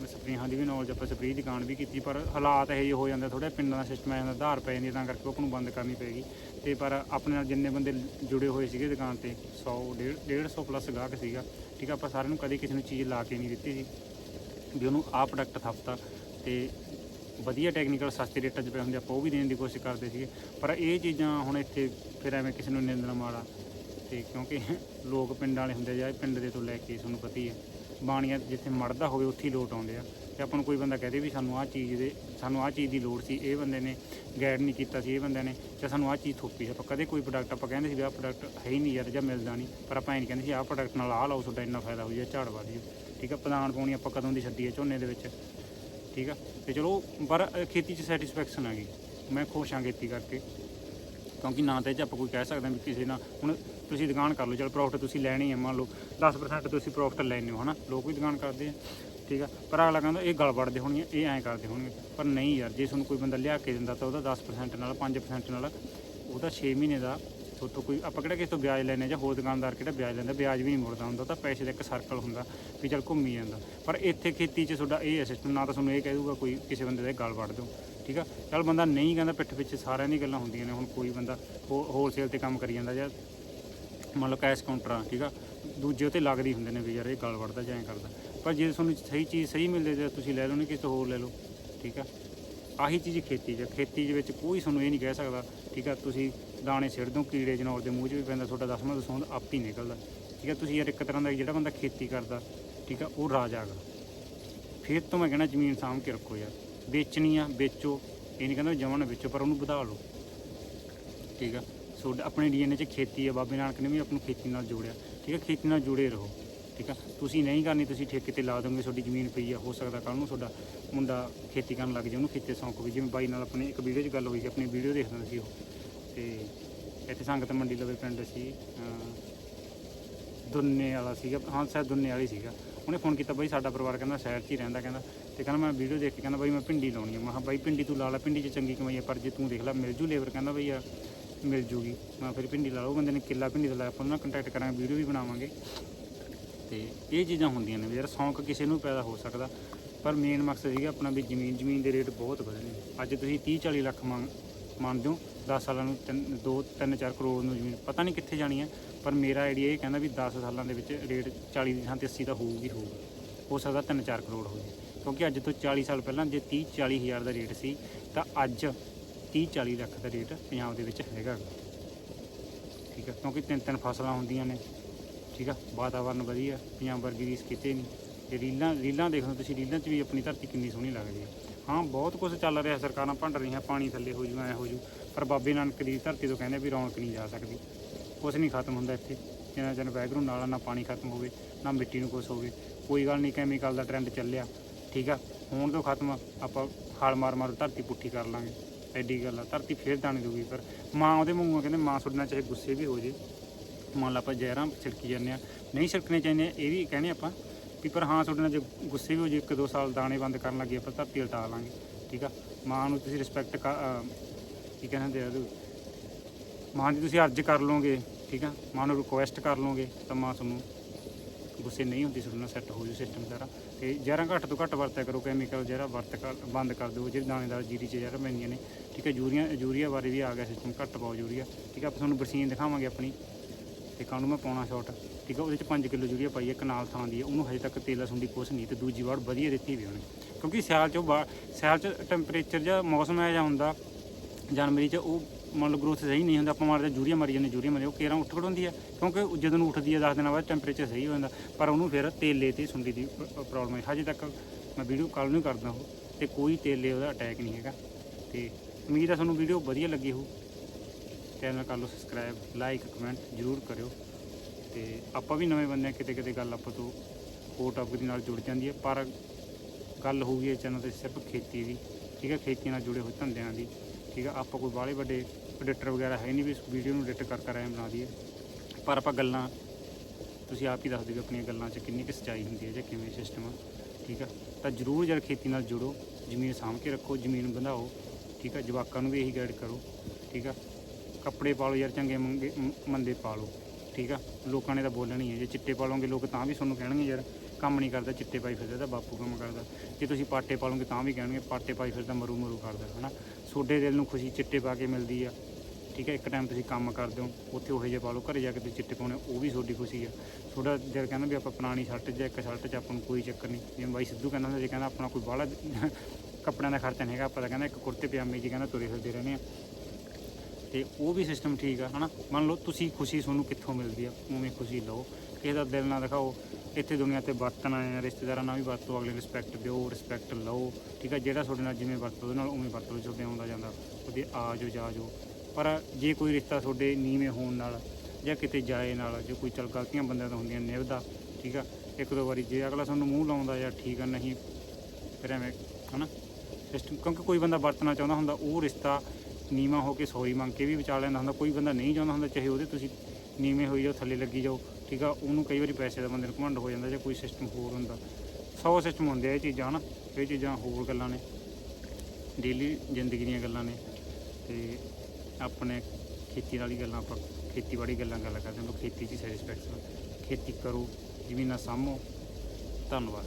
ਮੈਂ ਸਪਰੇਹਾਂ ਦੀ ਵੀ ਨੌਲੇਜ ਆਪਾਂ ਸਪਰੇਅ ਦੀ ਦੁਕਾਨ ਵੀ ਕੀਤੀ, ਪਰ ਹਾਲਾਤ ਇਹੋ ਜਿਹੇ ਹੋ ਜਾਂਦੇ ਥੋੜਾ ਪਿੰਡਾਂ ਦਾ ਸਿਸਟਮ ਐ ਜਾਂਦਾ, ਆਧਾਰ ਪੈ ਜਾਂਦੀ ਤਾਂ ਕਰਕੇ ਉਹ ਆਪਾਂ ਨੂੰ ਬੰਦ ਕਰਨੀ ਪੈਗੀ ਤੇ ਪਰ ਆਪਣੇ ਨਾਲ ਜਿੰਨੇ ਬੰਦੇ ਜੁੜੇ ਹੋਏ ਸੀਗੇ ਦੁਕਾਨ ਤੇ 100 150 ਪਲੱਸ ਗਾਹਕ ਸੀਗਾ, ਠੀਕ ਆ? ਆਪਾਂ ਸਾਰਿਆਂ ਨੂੰ ਕਦੇ ਕਿਸੇ ਨੂੰ ਚੀਜ਼ ਲਾ ਕੇ ਨਹੀਂ ਦਿੱਤੀ ਸੀ। ਵੀ ਉਹਨੂੰ ਆਹ ਪ੍ਰੋਡਕਟ ਥਪਤਾ ਤੇ ਵਧੀਆ ਟੈਕਨੀਕਲ ਸਸਤੇ ਰੇਟਾਂ 'ਚ ਪਏ ਹੁੰਦੇ ਆਪਾਂ ਉਹ ਵੀ ਦੇਣ ਦੀ ਕੋਸ਼ਿਸ਼ ਕਰਦੇ ਸੀਗੇ। ਪਰ ਇਹ ਚੀਜ਼ਾਂ ਹੁਣ ਇੱਥੇ ਫਿਰ ਐਵੇਂ ਕਿਸੇ ਨੂੰ ਨਿੰਦਣਾ ਮਾੜਾ ਤੇ ਕਿਉਂਕਿ ਲੋਕ ਪਿੰਡ ਵਾਲੇ ਹੁੰਦੇ ਜਾਂ ਪਿੰਡ ਦੇ ਤੋਂ ਲੈ ਕੇ ਤੁਹਾਨੂੰ ਪਤਾ ਹੀ ਹੈ ਬਾਣੀਆਂ ਜਿੱਥੇ ਮੜਦਾ ਹੋਵੇ ਉੱਥੇ ਹੀ ਲੋਟ ਆਉਂਦੇ ਆ। ਤੇ ਆਪਾਂ ਨੂੰ ਕੋਈ ਬੰਦਾ ਕਹਦੇ ਵੀ ਸਾਨੂੰ ਆਹ ਚੀਜ਼ ਦੇ, ਸਾਨੂੰ ਆਹ ਚੀਜ਼ ਦੀ ਲੋੜ ਸੀ, ਇਹ ਬੰਦੇ ਨੇ ਗਾਈਡ ਨਹੀਂ ਕੀਤਾ ਸੀ, ਇਹ ਬੰਦੇ ਨੇ ਜਾਂ ਸਾਨੂੰ ਆਹ ਚੀਜ਼ ਥੋਪੀ ਸੀ। ਆਪਾਂ ਕਦੇ ਕੋਈ ਪ੍ਰੋਡਕਟ ਆਪਾਂ ਕਹਿੰਦੇ ਸੀ ਵੀ ਆਹ ਪ੍ਰੋਡਕਟ ਹੈ ਹੀ ਨਹੀਂ ਯਾਰ ਜਾਂ ਮਿਲਦਾ ਨਹੀਂ, ਪਰ ਆਪਾਂ ਇਹ ਨਹੀਂ ਕਹਿੰਦੇ ਸੀ ਆਹ ਪ੍ਰੋਡਕਟ ਨਾਲ ਆਹ ਲਾਓ, ਤੁਹਾਡਾ ਇੰਨਾ ਫਾਇਦਾ ਹੋ ਜਾਏ ਝਾੜ ਵਧ ਜਾਊ ਠੀਕ ਆ ਪ੍ਰਧਾਨ ਪਾਉਣੀ ਆਪਾਂ ਕਦੋਂ ਦੀ ਛੱਡੀ ਹੈ ਝੋਨੇ ਦੇ ਵਿੱਚ। ਠੀਕ ਆ, ਤੇ ਚਲੋ, ਪਰ ਖੇਤੀ 'ਚ ਸੈਟੀਸਫੈਕਸ਼ਨ ਆ ਗਈ। ਮੈਂ ਖੁਸ਼ ਹਾਂ ਖੇਤੀ ਕਰਕੇ। ਕਿਉਂਕਿ ਨਾ ਤਾਂ ਇਹ 'ਚ ਆਪਾਂ ਕੋਈ ਕਹਿ ਸਕਦੇ ਵੀ ਕਿਸੇ ਨਾਲ, ਹੁਣ ਤੁਸੀਂ ਦੁਕਾਨ ਕਰ ਲਓ, ਚਲ ਪ੍ਰੋਫਿਟ ਤੁਸੀਂ ਲੈਣੀ ਹੈ ਮੰਨ ਲਓ 10% ਤੁਸੀਂ ਪ੍ਰੋਫਿਟ ਲੈਣੇ ਹੋ, ਹਨਾ? ਲੋਕ ਵੀ ਦੁਕਾਨ ਕਰਦੇ ਆ, ਠੀਕ ਆ? ਪਰ ਅਗਲਾ ਕਹਿੰਦਾ, ਇਹ ਗਲ ਵੜਦੇ ਹੋਣਗੇ, ਇਹ ਐਂ ਕਰਦੇ ਹੋਣਗੇ। ਪਰ ਨਹੀਂ ਯਾਰ, ਜੇ ਤੁਹਾਨੂੰ ਕੋਈ ਬੰਦਾ ਲਿਆ ਕੇ ਦਿੰਦਾ ਤਾਂ ਉਹਦਾ 10% ਨਾਲ 5% ਨਾਲ, ਉਹਦਾ 6 ਮਹੀਨੇ ਦਾ ਉੱਥੋਂ ਕੋਈ, ਆਪਾਂ ਕਿਹੜਾ ਕਿਸੇ ਤੋਂ ਵਿਆਜ ਲੈਣੇ ਜਾਂ ਹੋਰ ਦੁਕਾਨਦਾਰ ਕਿਹੜਾ ਵਿਆਜ ਲੈਂਦਾ, ਵਿਆਜ ਵੀ ਨਹੀਂ ਮੁੜਦਾ ਹੁੰਦਾ, ਤਾਂ ਪੈਸੇ ਦਾ ਇੱਕ ਸਰਕਲ ਹੁੰਦਾ ਵੀ ਚਲ ਘੁੰਮੀ ਜਾਂਦਾ। ਪਰ ਇੱਥੇ ਖੇਤੀ 'ਚ ਤੁਹਾਡਾ ਇਹ ਹੈ ਸਿਸਟਮ ਨਾ ਤਾਂ ਤੁਹਾਨੂੰ ਇਹ ਕਹਿ ਦੂਗਾ ਕੋਈ ਕਿਸੇ ਬੰਦੇ ਦਾ ਗਲ ਵੜ ਦਿਓ, ਠੀਕ ਆ? ਚਲ ਬੰਦਾ ਨਹੀਂ ਕਹਿੰਦਾ ਪਿੱਠ ਪਿੱਛੇ ਸਾਰਿਆਂ ਦੀ ਗੱਲਾਂ ਹੁੰਦੀਆਂ ਨੇ, ਹੁਣ ਕੋਈ ਬੰਦਾ ਹੋਲਸੇਲ ਤੇ ਕੰਮ ਕਰੀ ਜਾਂਦਾ ਜਾਂ ਮੰਨ ਲਓ ਕੈਸ਼ ਕਾਊਂਟਰ ਆ, ਠੀਕ ਆ? ਦੂਜੇ ਉਤੇ ਲੱਗਦੇ ਹੁੰਦੇ ਨੇ ਵੀ ਯਾਰ ਇਹ ਗੱਲ ਵੜਦਾ ਜਾਂ ਕਰਦਾ। ਪਰ ਜੇ ਤੁਹਾਨੂੰ ਸਹੀ ਚੀਜ਼ ਸਹੀ ਮਿਲਦੀ ਜੇ ਤੁਸੀਂ ਲੈ ਲਓ, ਨਹੀਂ ਕਿਸੇ ਤੋਂ ਹੋਰ ਲੈ ਲਓ, ਠੀਕ ਆ? ਆਹੀ ਚੀਜ਼ ਖੇਤੀ 'ਚ, ਖੇਤੀ ਦੇ ਵਿੱਚ ਕੋਈ ਤੁਹਾਨੂੰ ਇਹ ਨਹੀਂ ਕਹਿ ਸਕਦਾ, ਠੀਕ ਆ? ਤੁਸੀਂ ਦਾਣੇ ਸਿਰ ਦੋ, ਕੀੜੇ ਜਨੌਰ ਦੇ ਮੂੰਹ 'ਚ ਵੀ ਪੈਂਦਾ, ਤੁਹਾਡਾ ਦਸਵਾਂ ਦਸਵਾਂ ਆਪ ਹੀ ਨਿਕਲਦਾ। ਠੀਕ ਆ ਤੁਸੀਂ ਯਾਰ ਇੱਕ ਤਰ੍ਹਾਂ ਦਾ ਜਿਹੜਾ ਬੰਦਾ ਖੇਤੀ ਕਰਦਾ, ਠੀਕ ਆ ਉਹ ਰਾਜਾ ਗਾ ਫਿਰ ਤੋਂ ਮੈਂ ਕਹਿਣਾ ਜ਼ਮੀਨ ਸਾਂਭ ਕੇ ਰੱਖੋ ਯਾਰ। ਵੇਚਣੀ ਆ, ਵੇਚੋ, ਇਹ ਨਹੀਂ ਕਹਿੰਦਾ ਜਮਨ ਵੇਚੋ, ਪਰ ਉਹਨੂੰ ਵਧਾ ਲਓ। ਠੀਕ ਆ ਸੋ ਆਪਣੇ ਡੀਐਨਏ 'ਚ ਖੇਤੀ ਆ, ਬਾਬੇ ਨਾਨਕ ਨੇ ਵੀ ਆਪ ਨੂੰ ਖੇਤੀ ਨਾਲ ਜੋੜਿਆ। ਠੀਕ ਆ ਖੇਤੀ ਨਾਲ ਜੁੜੇ ਰਹੋ। ਠੀਕ ਆ ਤੁਸੀਂ ਨਹੀਂ ਕਰਨੀ, ਤੁਸੀਂ ਠੇਕੇ ਤੇ ਲਾ ਦੋਗੇ, ਤੁਹਾਡੀ ਜ਼ਮੀਨ ਪਈ ਆ, ਹੋ ਸਕਦਾ ਕੱਲ ਨੂੰ ਤੁਹਾਡਾ ਮੁੰਡਾ ਖੇਤੀ ਕਰਨ ਲੱਗ ਜਾਏ ਉਹਨੂੰ ਖੇਤੀ ਸੌਂਕ ਵੀ, ਜਿਵੇਂ ਬਾਈ ਨਾਲ ਆਪਣੇ ਇੱਕ ਵੀਡੀਓ 'ਚ ਗੱਲ ਹੋਈ ਸੀ, ਆਪਣੀ ਵੀਡੀਓ ਦੇਖਦਾ ਸੀ ਉਹ। ਤੇ ਇੱਥੇ ਸੰਗਤ ਮੰਡੀ ਲਵੇ ਪਿੰਡ ਸੀ, ਅਹ, ਦੁੰਨੇ ਵਾਲਾ ਸੀਗਾ, ਹਾਂ, ਸ਼ਾਇਦ ਦੁੰਨੇ ਵਾਲੀ ਸੀਗਾ। ਉਹਨੇ ਫੋਨ ਕੀਤਾ, ਬਾਈ ਸਾਡਾ ਪਰਿਵਾਰ ਕਹਿੰਦਾ ਸ਼ਹਿਰ 'ਚ ਹੀ ਰਹਿੰਦਾ, ਕਹਿੰਦਾ। ਤੇ ਕਹਿੰਦਾ ਮੈਂ ਵੀਡੀਓ ਦੇਖ ਕੇ ਕਹਿੰਦਾ, ਬਾਈ ਮੈਂ ਪਿੰਡੀ ਲਾਉਣੀ ਆ। ਮੈਂ ਕਿਹਾ, ਬਾਈ ਪਿੰਡੀ ਤੂੰ ਲਾ ਲੈ ਪਿੰਡੀ 'ਚ ਚੰਗੀ ਕਮਾਈ ਆ, ਪਰ ਜੇ ਤੂੰ ਦੇਖ ਲੈ, ਮਿਲ ਜੂ ਲੇਬਰ, ਕਹਿੰਦਾ ਬਈ ਆ, ਮਿਲ ਜੂਗੀ। ਮੈਂ ਫਿਰ ਪਿੰਡੀ ਲਾ ਲਓ ਬੰਦੇ ਨੇ ਕਿੱਲਾ ਪਿੰਡੀ ਦਾ ਲਾਇਆ, ਆਪਾਂ ਉਹਨਾਂ ਨਾਲ ਕੰਟੈਕਟ ਕਰਾਂਗੇ, ਵੀਡੀਓ ਵੀ ਬਣਾਵਾਂਗੇ। ਤੇ ਇਹ ਚੀਜ਼ਾਂ ਹੁੰਦੀਆਂ ਨੇ ਵੀ ਯਾਰ, ਸ਼ੌਂਕ ਕਿਸੇ ਨੂੰ ਪੈਦਾ ਹੋ ਸਕਦਾ। ਪਰ ਮੇਨ ਮਕਸਦ ਸੀਗਾ ਆਪਣਾ ਵੀ ਜ਼ਮੀਨ ਜ਼ਮੀਨ ਦੇ ਰੇਟ ਬਹੁਤ ਵਧੇ ਨੇ ਅੱਜ ਤੁਸੀਂ 30 40 ਲੱਖ ਮੰਗ ਮੰਨ ਹੋ 10 ਸਾਲਾਂ ਨੂੰ 2 3 4 ਕਰੋੜ ਨੂੰ ਜ਼ਮੀਨ, ਪਤਾ ਨਹੀਂ ਕਿੱਥੇ ਜਾਣੀ ਹੈ, ਪਰ ਮੇਰਾ ਆਈਡੀਆ ਇਹ ਕਹਿੰਦਾ ਵੀ 10 ਸਾਲਾਂ ਦੇ ਵਿੱਚ ਰੇਟ 40 ਦੀ ਥਾਂ ਤੇ 80 ਦਾ ਹੋਊਗੀ ਹੋਊਗਾ ਹੋ ਸਕਦਾ 3 4 ਕਰੋੜ ਹੋ ਜਾਏ, ਕਿਉਂਕਿ ਅੱਜ ਤੋਂ 40 ਸਾਲ ਪਹਿਲਾਂ ਜੇ 30 40 ਹਜ਼ਾਰ ਦਾ ਰੇਟ ਸੀ, ਤਾਂ ਅੱਜ 30 40 ਲੱਖ ਦਾ ਰੇਟ ਪੰਜਾਬ ਦੇ ਵਿੱਚ ਹੈਗਾ ਗਾ। ਠੀਕ ਹੈ, ਕਿਉਂਕਿ ਤਿੰਨ ਤਿੰਨ ਫਸਲਾਂ ਹੁੰਦੀਆਂ ਨੇ। ਠੀਕ ਆ, ਵਾਤਾਵਰਨ ਵਧੀਆ, ਪੰਜਾਬ ਵਰਗੀ ਰੀਸ ਕਿਤੇ ਨਹੀਂ। ਤੇ ਰੀਲਾਂ ਰੀਲਾਂ ਦੇਖ ਲਓ ਤੁਸੀਂ ਰੀਲਾਂ 'ਚ ਵੀ ਆਪਣੀ ਧਰਤੀ ਕਿੰਨੀ ਸੋਹਣੀ ਲੱਗਦੀ ਹੈ। ਹਾਂ, ਬਹੁਤ ਕੁਝ ਚੱਲ ਰਿਹਾ ਸਰਕਾਰਾਂ ਭੰਡ ਰਹੀਆਂ, ਪਾਣੀ ਥੱਲੇ ਹੋ ਜੂ, ਐ ਹੋ ਜੂ। ਪਰ ਬਾਬੇ ਨਾਨਕ ਦੀ ਧਰਤੀ ਤੋਂ ਕਹਿੰਦੇ ਵੀ ਰੌਣਕ ਨਹੀਂ ਜਾ ਸਕਦੀ। ਕੁਛ ਨਹੀਂ ਖਤਮ ਹੁੰਦਾ ਇੱਥੇ। ਜਿੰਨਾ ਚਿਰ ਵੈਗਰੂ ਨਾਲ ਨਾ ਪਾਣੀ ਖਤਮ ਹੋਵੇ, ਨਾ ਮਿੱਟੀ ਨੂੰ ਕੁਛ ਹੋਵੇ। ਕੋਈ ਗੱਲ ਨਹੀਂ ਕੈਮੀਕਲ ਦਾ ਟ੍ਰੈਂਡ ਚੱਲਿਆ। ਠੀਕ ਆ? ਹੁਣ ਤੋਂ ਖਤਮ ਆਪਾਂ ਖਾਲ ਮਾਰ ਮਾਰ ਧਰਤੀ ਪੁੱਠੀ ਕਰ ਲਾਂਗੇ। ਐਡੀ ਗੱਲ ਆ। ਧਰਤੀ ਫੇਰ ਦਾਣੇ ਦੂਗੀ ਪਰ ਮਾਂ ਉਹਦੇ ਮੂੰਹੋਂ ਕਹਿੰਦੇ ਮਾਂ ਸੁਣਨਾ ਚਾਹੇ ਗੁੱਸੇ ਵੀ ਹੋ ਜੇ। ਮੰਨ ਲਾ ਆਪਾਂ ਜ਼ਹਿਰਾਂ ਛਿੜਕੀ ਜਾਂਦੇ ਆ। ਨਹੀਂ ਛਿੜਕਣੇ ਚਾਹੀਦੇ, ਇਹ ਵੀ ਕਹਿੰਦੇ ਆਪਾਂ ਵੀ ਪਰ ਹਾਂ, ਤੁਹਾਡੇ ਨਾਲ ਜੇ ਗੁੱਸੇ ਵੀ ਹੋ ਜੇ, ਇੱਕ ਦੋ ਸਾਲ ਦਾਣੇ ਬੰਦ ਕਰਨ ਲੱਗੇ, ਆਪਾਂ ਧਰਤੀ ਉਲਟਾ ਲਾਂਗੇ, ਠੀਕ ਆ? ਮਾਂ ਨੂੰ ਤੁਸੀਂ ਰਿਸਪੈਕਟ ਕੀ ਕਹਿੰਦੇ ਆ ਮਾਂ ਦੀ ਤੁਸੀਂ ਅਰਜ਼ ਕਰ ਲਓਗੇ, ਠੀਕ ਆ? ਮਾਂ ਨੂੰ ਰਿਕੁਐਸਟ ਕਰ ਲਓਗੇ, ਤਾਂ ਮਾਂ ਤੁਹਾਨੂੰ ਗੁੱਸੇ ਨਹੀਂ ਹੁੰਦੀ, ਤੁਹਾਡੇ ਨਾਲ ਸੈੱਟ ਹੋ ਜੂ ਸਿਸਟਮ ਸਾਰਾ। ਤੇ ਜ਼ਹਿਰਾਂ ਘੱਟ ਤੋਂ ਘੱਟ ਵਰਤਿਆ ਕਰੋ ਕੈਮੀਕਲ ਜ਼ਹਿਰਾ ਵਰਤ ਕਰ, ਬੰਦ ਕਰ ਦਿਓ, ਜਿਹੜੇ ਦਾਣੇਦਾਰ ਜੀਰੀ 'ਚ ਜ਼ਹਿਰਾਂ ਪੈਂਦੀਆਂ ਨੇ, ਠੀਕ ਹੈ ਯੂਰੀਆ ਯੂਰੀਆ ਬਾਰੇ ਵੀ ਆ ਗਿਆ ਸਿਸਟਮ ਘੱਟ ਪਾਓ ਯੂਰੀਆ, ਠੀਕ ਆ? ਆਪਾਂ ਤੁਹਾਨੂੰ ਬਰਸੀਨ ਦਿਖਾਵਾਂਗੇ ਆਪਣੀ। ਤੇ ਕੱਲ੍ਹ ਨੂੰ ਮੈਂ ਪਾਉਣਾ ਸ਼ਾਟ ਠੀਕ ਆ, ਉਹਦੇ ਚ 5 ਕਿਲੋ ਯੂਰੀਆ ਪਾਈ ਹੈ ਕਨਾਲ ਥਾਂ ਦੀ ਹੈ ਉਹਨੂੰ ਹਜੇ ਤੱਕ ਤੇਲਾ ਸੁੰਡੀ ਕੁਛ ਨਹੀਂ ਤੇ ਦੂਜੀ ਵਾਰ ਵਧੀਆ ਦਿੱਤੀ ਵੀ ਉਹਨੇ। ਕਿਉਂਕਿ ਸਿਆਲ ਚ ਉਹ ਬਾ- ਸਿਆਲ ਚ ਟੈਂਪਰੇਚਰ ਜਾਂ ਮੌਸਮ ਇਹੋ ਜਿਹਾ ਹੁੰਦਾ, ਜਨਵਰੀ ਚ ਉਹ ਮੰਨ ਲਓ ਗਰੋਥ ਸਹੀ ਨਹੀਂ ਹੁੰਦਾ, ਆਪਾਂ ਮਾਰਦੇ ਯੂਰੀਆ ਮਾਰੀ ਜਾਂਦੇ, ਯੂਰੀਆ ਮਾਰੀ ਉਹ ਕੇਰਾਂ ਉੱਠ ਖੜੋਂਦੀ ਆ। ਕਿਉਂਕਿ ਜਦੋਂ ਉੱਠਦੀ ਆ 10 ਦਿਨਾਂ ਬਾਅਦ ਟੈਂਪਰੇਚਰ ਸਹੀ ਹੋ ਜਾਂਦਾ। ਪਰ ਉਹਨੂੰ ਫਿਰ ਤੇਲੇ ਤੇ ਸੁੰਡੀ ਦੀ ਪ੍ਰੋਬਲਮ ਹੈ ਹਜੇ ਤੱਕ ਮੈਂ ਵੀਡੀਓ ਕੱਲ ਨੂੰ ਕਰਦਾ ਉਹ ਤੇ ਕੋਈ ਤੇਲੇ ਉਹਦਾ ਅਟੈਕ ਨਹੀਂ ਹੈਗਾ। ਤੇ ਉਮੀਦ ਆ ਤੁਹਾਨੂੰ ਵੀਡੀਓ ਵਧੀਆ ਲੱਗੀ ਹੋਊ। ਚੈਨਲ ਕਰ ਲਓ ਸਬਸਕ੍ਰਾਈਬ ਲਾਈਕ ਕਮੈਂਟ ਜ਼ਰੂਰ ਕਰਿਓ। ਤੇ ਆਪਾਂ ਵੀ ਨਵੇਂ ਬੰਦੇ ਹਾਂ, ਕਿਤੇ ਕਿਤੇ ਗੱਲ ਆਪਾਂ ਤੋਂ ਹੋਰ ਟੌਪਿਕ ਦੇ ਨਾਲ ਜੁੜ ਜਾਂਦੀ ਹੈ। ਪਰ ਗੱਲ ਹੋਊਗੀ ਇਸ ਚੈਨਲ ਤੇ ਸਿਰਫ ਖੇਤੀ ਦੀ, ਠੀਕ ਹੈ? ਖੇਤੀ ਨਾਲ ਜੁੜੇ ਹੋਏ ਧੰਦਿਆਂ ਦੀ, ਠੀਕ ਹੈ? ਆਪਾਂ ਕੋਈ ਬਾਹਲੇ ਵੱਡੇ ਐਡੀਟਰ ਵਗੈਰਾ ਹੈ ਨਹੀਂ ਵੀ ਇਸ ਵੀਡੀਓ ਨੂੰ ਐਡਿਟ ਕਰ ਕਰ ਐਂ ਬਣਾ ਦਈਏ। ਪਰ ਆਪਾਂ ਗੱਲਾਂ, ਤੁਸੀਂ ਆਪ ਹੀ ਦੱਸ ਦਿਓ ਆਪਣੀਆਂ ਗੱਲਾਂ 'ਚ ਕਿੰਨੀ ਕੁ ਸੱਚਾਈ ਹੁੰਦੀ ਹੈ ਜਾਂ ਕਿਵੇਂ ਸਿਸਟਮ ਆ, ਠੀਕ ਆ ਤਾਂ ਜ਼ਰੂਰ ਜਦ ਖੇਤੀ ਨਾਲ ਜੁੜੋ, ਜ਼ਮੀਨ ਸਾਂਭ ਕੇ ਰੱਖੋ, ਜ਼ਮੀਨ ਵਧਾਓ, ਠੀਕ ਆ ਜਵਾਕਾਂ ਨੂੰ ਵੀ ਇਹੀ ਗਾਈਡ ਕਰੋ, ਠੀਕ ਆ ਕੱਪੜੇ ਪਾ ਲਓ ਯਾਰ, ਚੰਗੇ ਮੰਗੇ ਮੰਦੇ ਪਾ ਲਓ, ਠੀਕ ਆ? ਲੋਕਾਂ ਨੇ ਤਾਂ ਬੋਲਣਾ ਹੀ ਹੈ ਜੇ ਚਿੱਟੇ ਪਾ ਲਓਗੇ ਲੋਕ ਤਾਂ ਵੀ ਤੁਹਾਨੂੰ ਕਹਿਣਗੇ ਯਾਰ, ਕੰਮ ਨਹੀਂ ਕਰਦਾ, ਚਿੱਟੇ ਪਾਈ ਫਿਰਦਾ, ਤਾਂ ਬਾਪੂ ਕੰਮ ਕਰਦਾ। ਜੇ ਤੁਸੀਂ ਪਾਟੇ ਪਾ ਲਓਗੇ ਤਾਂ ਵੀ ਕਹਿਣਗੇ, ਪਾਟੇ ਪਾਈ ਫਿਰਦਾ, ਮਰੂ ਮਰੂ ਕਰਦਾ, ਹਨਾ? ਤੁਹਾਡੇ ਦਿਲ ਨੂੰ ਖੁਸ਼ੀ ਚਿੱਟੇ ਪਾ ਕੇ ਮਿਲਦੀ ਆ, ਠੀਕ ਹੈ ਇੱਕ ਟਾਈਮ ਤੁਸੀਂ ਕੰਮ ਕਰਦੇ ਹੋ, ਉੱਥੇ ਉਹੋ ਜਿਹੇ ਪਾ ਲਓ, ਘਰੇ ਜਾ ਕੇ ਤੁਸੀਂ ਚਿੱਟੇ ਪਾਉਣੇ ਉਹ ਵੀ ਤੁਹਾਡੀ ਖੁਸ਼ੀ ਆ। ਤੁਹਾਡਾ ਦਿਲ ਕਹਿੰਦਾ ਵੀ ਆਪਾਂ ਪੁਰਾਣੀ ਸ਼ਰਟ ਜਾਂ ਇੱਕ ਸ਼ਰਟ 'ਚ ਆਪਾਂ ਨੂੰ ਕੋਈ ਚੱਕਰ ਨਹੀਂ। ਜਿਵੇਂ ਬਾਈ ਸਿੱਧੂ ਕਹਿੰਦਾ ਹੁੰਦਾ, ਜੇ ਕਹਿੰਦਾ ਆਪਣਾ ਕੋਈ ਬਾਹਲਾ ਕੱਪੜਿਆਂ ਦਾ ਖਰਚਾ ਨਹੀਂ ਹੈਗਾ, ਆਪਾਂ ਤਾਂ ਕਹਿੰਦਾ ਇੱਕ ਕੁੜਤੇ ਪਜਾਮੇ 'ਚ ਕਹਿੰਦਾ ਤੁਰੇ ਫਿਰਦੇ ਰਹਿੰਦੇ ਆ। ਤੇ ਉਹ ਵੀ ਸਿਸਟਮ ਠੀਕ ਆ, ਹਨਾ? ਮੰਨ ਲਓ ਤੁਸੀਂ ਖੁਸ਼ੀ ਤੁਹਾਨੂੰ ਕਿੱਥੋਂ ਮਿਲਦੀ ਆ? ਉਵੇਂ ਖੁਸ਼ੀ ਲਓ। ਕਿਸੇ ਦਾ ਦਿਲ ਨਾ ਦਿਖਾਓ। ਇੱਥੇ ਦੁਨੀਆ ਤੇ ਵਰਤਣਾ ਹੈ ਰਿਸ਼ਤੇਦਾਰਾਂ ਨਾਲ ਵੀ ਵਰਤੋ, ਅਗਲੇ ਰਿਸਪੈਕਟ ਦਿਓ ਰਿਸਪੈਕਟ ਲਓ। ਠੀਕ ਆ? ਜਿਹੜਾ ਤੁਹਾਡੇ ਨਾਲ ਜਿਵੇਂ ਵਰਤੋ, ਉਹਦੇ ਨਾਲ ਉਵੇਂ ਵਰਤੋ ਤੁਹਾਡੇ ਆਉਂਦਾ ਜਾਂਦਾ, ਉਹਦੇ ਆ ਜਾਓ ਜਾ ਜਾਓ ਪਰ ਜੇ ਕੋਈ ਰਿਸ਼ਤਾ ਤੁਹਾਡੇ ਨੀਵੇਂ ਹੋਣ ਨਾਲ ਜਾਂ ਕਿਤੇ ਜਾਏ ਨਾਲ, ਜੇ ਕੋਈ ਚਲ ਗਲਤੀਆਂ ਬੰਦਿਆਂ ਤੋਂ ਹੁੰਦੀਆਂ ਨਿਭਦਾ, ਠੀਕ ਆ? ਇੱਕ ਦੋ ਵਾਰੀ ਜੇ ਅਗਲਾ ਤੁਹਾਨੂੰ ਮੂੰਹ ਲਾਉਂਦਾ ਜਾਂ ਠੀਕ ਆ, ਨਹੀਂ, ਫਿਰ ਐਵੇਂ, ਹਨਾ? ਸਿਸਟਮ ਕਿਉਂਕਿ ਕੋਈ ਬੰਦਾ ਵਰਤਣਾ ਚਾਹੁੰਦਾ ਹੁੰਦਾ, ਉਹ ਰਿਸ਼ਤਾ ਨੀਵਾਂ ਹੋ ਕੇ ਸੌਰੀ ਮੰਗ ਕੇ ਵੀ ਵਿਚਾਰ ਲੈਂਦਾ ਹੁੰਦਾ, ਕੋਈ ਬੰਦਾ ਨਹੀਂ ਚਾਹੁੰਦਾ ਹੁੰਦਾ, ਚਾਹੇ ਉਹਦੇ ਤੁਸੀਂ ਨੀਵੇਂ ਹੋਈ ਜਾਓ, ਥੱਲੇ ਲੱਗੀ ਜਾਓ, ਠੀਕ ਆ, ਉਹਨੂੰ ਕਈ ਵਾਰੀ ਪੈਸੇ ਦਾ ਬੰਦੇ ਨੂੰ ਘਮੰਡ ਹੋ ਜਾਂਦਾ ਜਾਂ ਕੋਈ ਸਿਸਟਮ ਹੋਰ ਹੁੰਦਾ। ਸੌ ਸਿਸਟਮ ਹੁੰਦੇ ਆ ਇਹ ਚੀਜ਼ਾਂ ਹਨਾ ਇਹ ਚੀਜ਼ਾਂ ਹੋਰ ਗੱਲਾਂ ਨੇ ਡੇਲੀ ਜ਼ਿੰਦਗੀ ਦੀਆਂ ਗੱਲਾਂ ਨੇ, ਤੇ ਆਪਣੇ ਖੇਤੀ ਵਾਲੀ ਗੱਲਾਂ ਆਪਾਂ, ਖੇਤੀਬਾੜੀ ਗੱਲਾਂ ਗੱਲ ਕਰਦੇ ਹਾਂ ਲੋਕ ਖੇਤੀ 'ਚ ਸੈਟੀਸਫੈਕਸ਼ਨ ਖੇਤੀ ਕਰੋ, ਜ਼ਮੀਨਾਂ ਸਾਂਭੋ, ਧੰਨਵਾਦ।